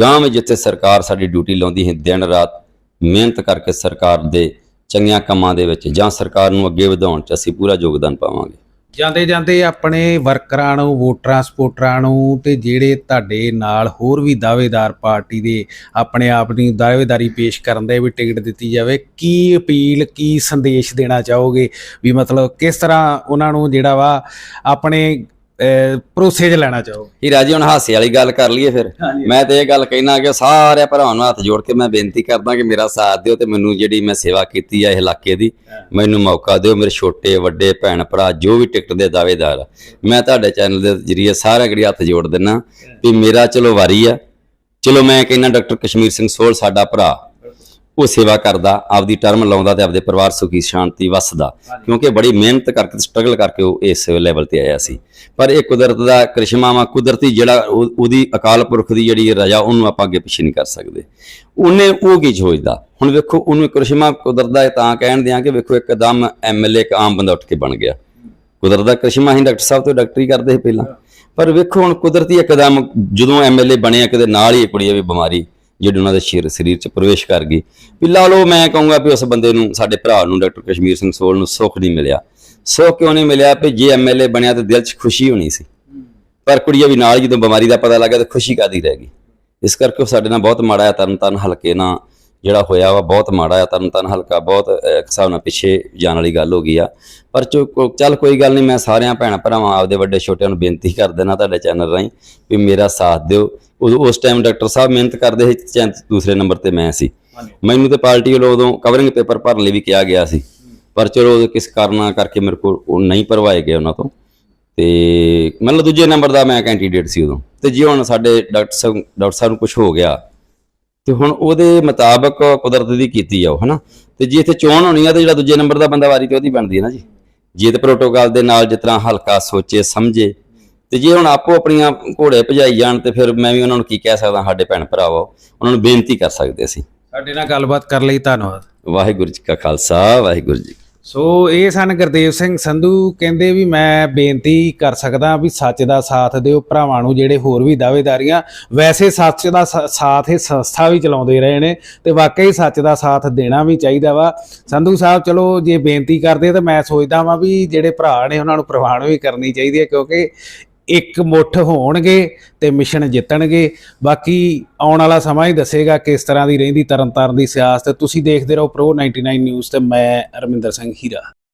ਗਾਂਵ ਵਿੱਚ ਜਿੱਥੇ ਸਰਕਾਰ ਸਾਡੀ ਡਿਊਟੀ ਲਾਉਂਦੀ ਹੈ, ਦਿਨ ਰਾਤ ਮਿਹਨਤ ਕਰਕੇ ਸਰਕਾਰ ਦੇ ਚੰਗੀਆਂ ਕੰਮਾਂ ਦੇ ਵਿੱਚ ਜਾਂ ਸਰਕਾਰ ਨੂੰ ਅੱਗੇ ਵਧਾਉਣ 'ਚ ਅਸੀਂ ਪੂਰਾ ਯੋਗਦਾਨ ਪਾਵਾਂਗੇ। ਜਾਂਦੇ ਜਾਂਦੇ ਆਪਣੇ ਵਰਕਰਾਂ ਨੂੰ, ਵੋਟਰਾਂ ਸਪੋਰਟਰਾਂ ਨੂੰ ਤੇ ਜਿਹੜੇ ਤੁਹਾਡੇ ਨਾਲ ਹੋਰ ਵੀ ਦਾਅਵੇਦਾਰ ਪਾਰਟੀ ਦੇ ਆਪਣੇ ਆਪ ਦੀ ਦਾਅਵੇਦਾਰੀ ਪੇਸ਼ ਕਰਨ ਦੇ ਵੀ ਟਿਕਟ ਦਿੱਤੀ ਜਾਵੇ, ਕੀ ਅਪੀਲ, ਕੀ ਸੰਦੇਸ਼ ਦੇਣਾ ਚਾਹੋਗੇ? ਵੀ ਮਤਲਬ ਕਿਸ ਤਰ੍ਹਾਂ ਉਹਨਾਂ ਨੂੰ ਜਿਹੜਾ ਵਾ ਆਪਣੇ ਭਰੋਸੇ 'ਚ ਲੈਣਾ ਚਾਹੋ। ਹੀਰਾ ਜੀ ਹੁਣ ਹਾਸੇ ਵਾਲੀ ਗੱਲ ਕਰ ਲਈਏ ਫਿਰ। ਮੈਂ ਤੇ ਇਹ ਗੱਲ ਕਹਿਣਾ ਕਿ ਸਾਰੇ ਭਰਾਵਾਂ ਨੂੰ ਹੱਥ ਜੋੜ ਕੇ ਮੈਂ ਬੇਨਤੀ ਕਰਦਾ ਕਿ ਮੇਰਾ ਸਾਥ ਦਿਓ ਤੇ ਮੈਨੂੰ ਜਿਹੜੀ ਮੈਂ ਸੇਵਾ ਕੀਤੀ ਆ ਇਹ ਇਲਾਕੇ ਦੀ ਮੈਨੂੰ ਮੌਕਾ ਦਿਓ। ਮੇਰੇ ਛੋਟੇ ਵੱਡੇ ਭੈਣ ਭਰਾ ਜੋ ਵੀ ਟਿਕਟ ਦੇ ਦਾਅਵੇਦਾਰ ਆ ਮੈਂ ਤੁਹਾਡੇ ਚੈਨਲ ਦੇ ਜਰੀਏ ਸਾਰਿਆਂ ਗੜੀ ਹੱਥ ਜੋੜ ਦਿੰਨਾ ਵੀ ਮੇਰਾ ਚਲੋ ਵਾਰੀ ਆ। ਚਲੋ ਮੈਂ ਕਹਿੰਦਾ ਡਾਕਟਰ ਕਸ਼ਮੀਰ ਸਿੰਘ ਸੋਲ ਸਾਡਾ ਭਰਾ। ਉਹ ਸੇਵਾ ਕਰਦਾ ਆਪਦੀ ਟਰਮ ਲਾਉਂਦਾ ਤੇ ਆਪਦੇ ਪਰਿਵਾਰ ਸੁਖੀ ਸ਼ਾਂਤੀ ਵਸਦਾ। ਕਿਉਂਕਿ ਬੜੀ ਮਿਹਨਤ ਕਰਕੇ ਸਟਰਗਲ ਕਰਕੇ ਉਹ ਇਸ ਲੈਵਲ ਤੇ ਆਇਆ ਸੀ। ਪਰ ਇਹ ਕੁਦਰਤ ਦਾ ਕ੍ਰਿਸ਼ਮਾ ਵਾ ਕੁਦਰਤੀ ਜਿਹੜਾ ਉਹ- ਉਹਦੀ ਅਕਾਲ ਪੁਰਖ ਦੀ ਜਿਹੜੀ ਰਜਾ ਉਹਨੂੰ ਆਪਾਂ ਅੱਗੇ ਪਿੱਛੇ ਨਹੀਂ ਕਰ ਸਕਦੇ। ਉਹਨੇ ਉਹ ਕੀ ਸੋਚਦਾ? ਹੁਣ ਵੇਖੋ ਉਹਨੂੰ ਕ੍ਰਿਸ਼ਮਾ ਕੁਦਰਤ ਦਾ ਤਾਂ ਕਹਿਣ ਦਿਆਂ ਕਿ ਵੇਖੋ ਇੱਕਦਮ ਐਮਐਲਏ ਇੱਕ ਆਮ ਬੰਦਾ ਉੱਠ ਕੇ ਬਣ ਗਿਆ। ਕੁਦਰਤ ਦਾ ਕ੍ਰਿਸ਼ਮਾ ਹੀ ਡਾਕਟਰ ਸਾਹਿਬ ਤੋਂ ਡਾਕਟਰੀ ਕਰਦੇ ਸੀ ਪਹਿਲਾਂ। ਪਰ ਵੇਖੋ ਹੁਣ ਕੁਦਰਤੀ ਇੱਕਦਮ ਜਦੋਂ ਐਮਐਲਏ ਬਣਿਆ ਕਿਤੇ ਨਾਲ ਹੀ ਕੁੜੀ ਵੀ ਬਿਮਾਰੀ ਜਿਹੜੀ ਉਹਨਾਂ ਦੇ ਸ਼ਰੀਰ, ਸਰੀਰ 'ਚ ਪ੍ਰਵੇਸ਼ ਕਰ ਗਈ। ਵੀ ਲਾ ਲਓ, ਮੈਂ ਕਹੂੰਗਾ ਵੀ ਉਸ ਬੰਦੇ ਨੂੰ, ਸਾਡੇ ਭਰਾ ਨੂੰ, ਡਾਕਟਰ ਕਸ਼ਮੀਰ ਸਿੰਘ ਸੋਲ ਨੂੰ ਸੁੱਖ ਨਹੀਂ ਮਿਲਿਆ। ਸੁੱਖ ਕਿਉਂ ਨਹੀਂ ਮਿਲਿਆ? ਵੀ ਜੇ ਐਮਐਲਏ ਬਣਿਆ ਤੇ ਦਿਲ 'ਚ ਖੁਸ਼ੀ ਹੋਣੀ ਸੀ। ਪਰ ਕੁੜੀਆ ਵੀ ਨਾਲ ਜਦੋਂ ਬਿਮਾਰੀ ਦਾ ਪਤਾ ਲੱਗਾ ਤਾਂ ਖੁਸ਼ੀ ਕਾਦੀ ਰਹਿ ਗਈ? ਇਸ ਕਰਕੇ ਉਹ ਸਾਡੇ ਨਾਲ ਬਹੁਤ ਮਾੜਾ ਆ ਤਰਨਤਾਰਨ, ਹਲਕੇ ਨਾਲ ਜਿਹੜਾ ਹੋਇਆ ਵਾ ਬਹੁਤ ਮਾੜਾ ਆ ਤਰਨਤਾਰਨ ਹਲਕਾ ਬਹੁਤ ਇੱਕ ਹਿਸਾਬ ਨਾਲ ਪਿੱਛੇ ਜਾਣ ਵਾਲੀ ਗੱਲ ਹੋ ਗਈ ਆ। ਪਰ ਚੱਲ ਕੋਈ ਗੱਲ ਨਹੀਂ ਮੈਂ ਸਾਰਿਆਂ ਭੈਣਾਂ ਭਰਾਵਾਂ ਆਪਦੇ ਵੱਡੇ ਛੋਟਿਆਂ ਨੂੰ ਬੇਨਤੀ ਕਰ ਦੇਣਾ ਤੁਹਾਡੇ ਚੈਨਲ ਰਾਹੀਂ ਵੀ ਮੇਰਾ ਸਾਥ ਦਿਓ। ਉਸ ਟਾਈਮ ਡਾਕਟਰ ਸਾਹਿਬ ਮਿਹਨਤ ਕਰਦੇ ਸੀ ਦੂਸਰੇ ਨੰਬਰ ਤੇ ਮੈਂ ਸੀ। ਮੈਨੂੰ ਤੇ ਪਾਰਟੀ ਵੱਲੋਂ ਉਦੋਂ ਕਵਰਿੰਗ ਪੇਪਰ ਭਰਨ ਲਈ ਵੀ ਕਿਹਾ ਗਿਆ ਸੀ। ਪਰ ਚਲੋ ਕਿਸ ਕਾਰਨਾਂ ਕਰਕੇ ਮੇਰੇ ਕੋਲ ਉਹ ਨਹੀਂ ਭਰਵਾਏ ਗਏ ਉਹਨਾਂ ਤੋਂ। ਤੇ ਮਤਲਬ ਦੂਜੇ ਨੰਬਰ ਦਾ ਮੈਂ ਕੈਂਡੀਡੇਟ ਸੀ ਉਦੋਂ। ਤੇ ਜੇ ਹੁਣ ਸਾਡੇ ਡਾਕਟਰ ਸਾਹਿਬ ਡਾਕਟਰ ਸਾਹਿਬ ਨੂੰ ਕੁਝ ਹੋ ਗਿਆ। ਤੇ ਹੁਣ ਉਹਦੇ ਮੁਤਾਬਕ ਕੁਦਰਤ ਦੀ ਕੀਤੀ ਆ ਉਹ ਹਨਾ? ਤੇ ਜੇ ਇੱਥੇ ਚੋਣ ਹੋਣੀ ਆ ਤੇ ਜਿਹੜਾ ਦੂਜੇ ਨੰਬਰ ਦਾ ਬੰਦਾ ਵਾਰੀ ਤੇ ਉਹਦੀ ਬਣਦੀ ਹੈ ਨਾ ਜੀ। ਜੇ ਤੇ ਪ੍ਰੋਟੋਕਾਲ ਦੇ ਨਾਲ ਜਿਸ ਤਰ੍ਹਾਂ ਹਲਕਾ ਸੋਚੇ ਸਮਝੇ ਤੇ ਜੇ ਹੁਣ ਆਪੋ ਆਪਣੀਆਂ ਘੋੜੇ ਭਜਾਈ ਜਾਣ ਤੇ ਫਿਰ ਮੈਂ ਵੀ ਉਹਨਾਂ ਨੂੰ ਕੀ ਕਹਿ ਸਕਦਾ ਸਾਡੇ ਭੈਣ ਭਰਾਵੋ ਉਹਨਾਂ ਨੂੰ ਬੇਨਤੀ ਕਰ ਸਕਦੇ ਸੀ ਸਾਡੇ ਨਾਲ ਗੱਲਬਾਤ ਕਰਨ ਲਈ ਧੰਨਵਾਦ। ਵਾਹਿਗੁਰੂ ਜੀ ਕਾ ਖਾਲਸਾ ਵਾਹਿਗੁਰੂ ਜੀ ਸੋ ਇਹ ਸਨ ਗੁਰਦੇਵ ਸਿੰਘ ਸੰਧੂ, ਕਹਿੰਦੇ ਵੀ ਮੈਂ ਬੇਨਤੀ ਕਰ ਸਕਦਾ ਵੀ ਸੱਚ ਦਾ ਸਾਥ ਦਿਓ, ਭਰਾਵਾਂ ਨੂੰ ਜਿਹੜੇ ਹੋਰ ਵੀ ਦਾਅਵੇਦਾਰੀਆਂ, ਵੈਸੇ ਸੱਚ ਦਾ ਸ- ਸਾਥ ਇਹ ਸੰਸਥਾ ਵੀ ਚਲਾਉਂਦੇ ਰਹੇ ਨੇ ਤੇ ਵਾਕਈ ਸੱਚ ਦਾ ਸਾਥ ਦੇਣਾ ਵੀ ਚਾਹੀਦਾ ਵਾ। ਸੰਧੂ ਸਾਹਿਬ, ਚਲੋ ਜੇ ਬੇਨਤੀ ਕਰਦੇ ਤਾਂ ਮੈਂ ਸੋਚਦਾ ਵਾਂ ਵੀ ਜਿਹੜੇ ਭਰਾ ਨੇ ਉਹਨਾਂ ਨੂੰ ਪ੍ਰਵਾਨ ਵੀ ਕਰਨੀ ਚਾਹੀਦੀ ਹੈ, ਕਿਉਂਕਿ ਇੱਕ ਮੁੱਠ ਹੋਣਗੇ ਤੇ ਮਿਸ਼ਨ ਜਿੱਤਣਗੇ। ਬਾਕੀ ਆਉਣ ਵਾਲਾ ਸਮਾਂ ਹੀ ਦੱਸੇਗਾ ਕਿਸ ਤਰ੍ਹਾਂ ਦੀ ਰਹਿੰਦੀ ਤਰਨਤਾਰਨ ਦੀ ਸਿਆਸਤ। ਤੁਸੀਂ ਦੇਖਦੇ ਰਹੋ ਪ੍ਰੋ 99 ਨਿਊਜ਼ ਤੇ ਮੈਂ ਰਮਿੰਦਰ ਸਿੰਘ ਹੀਰਾ।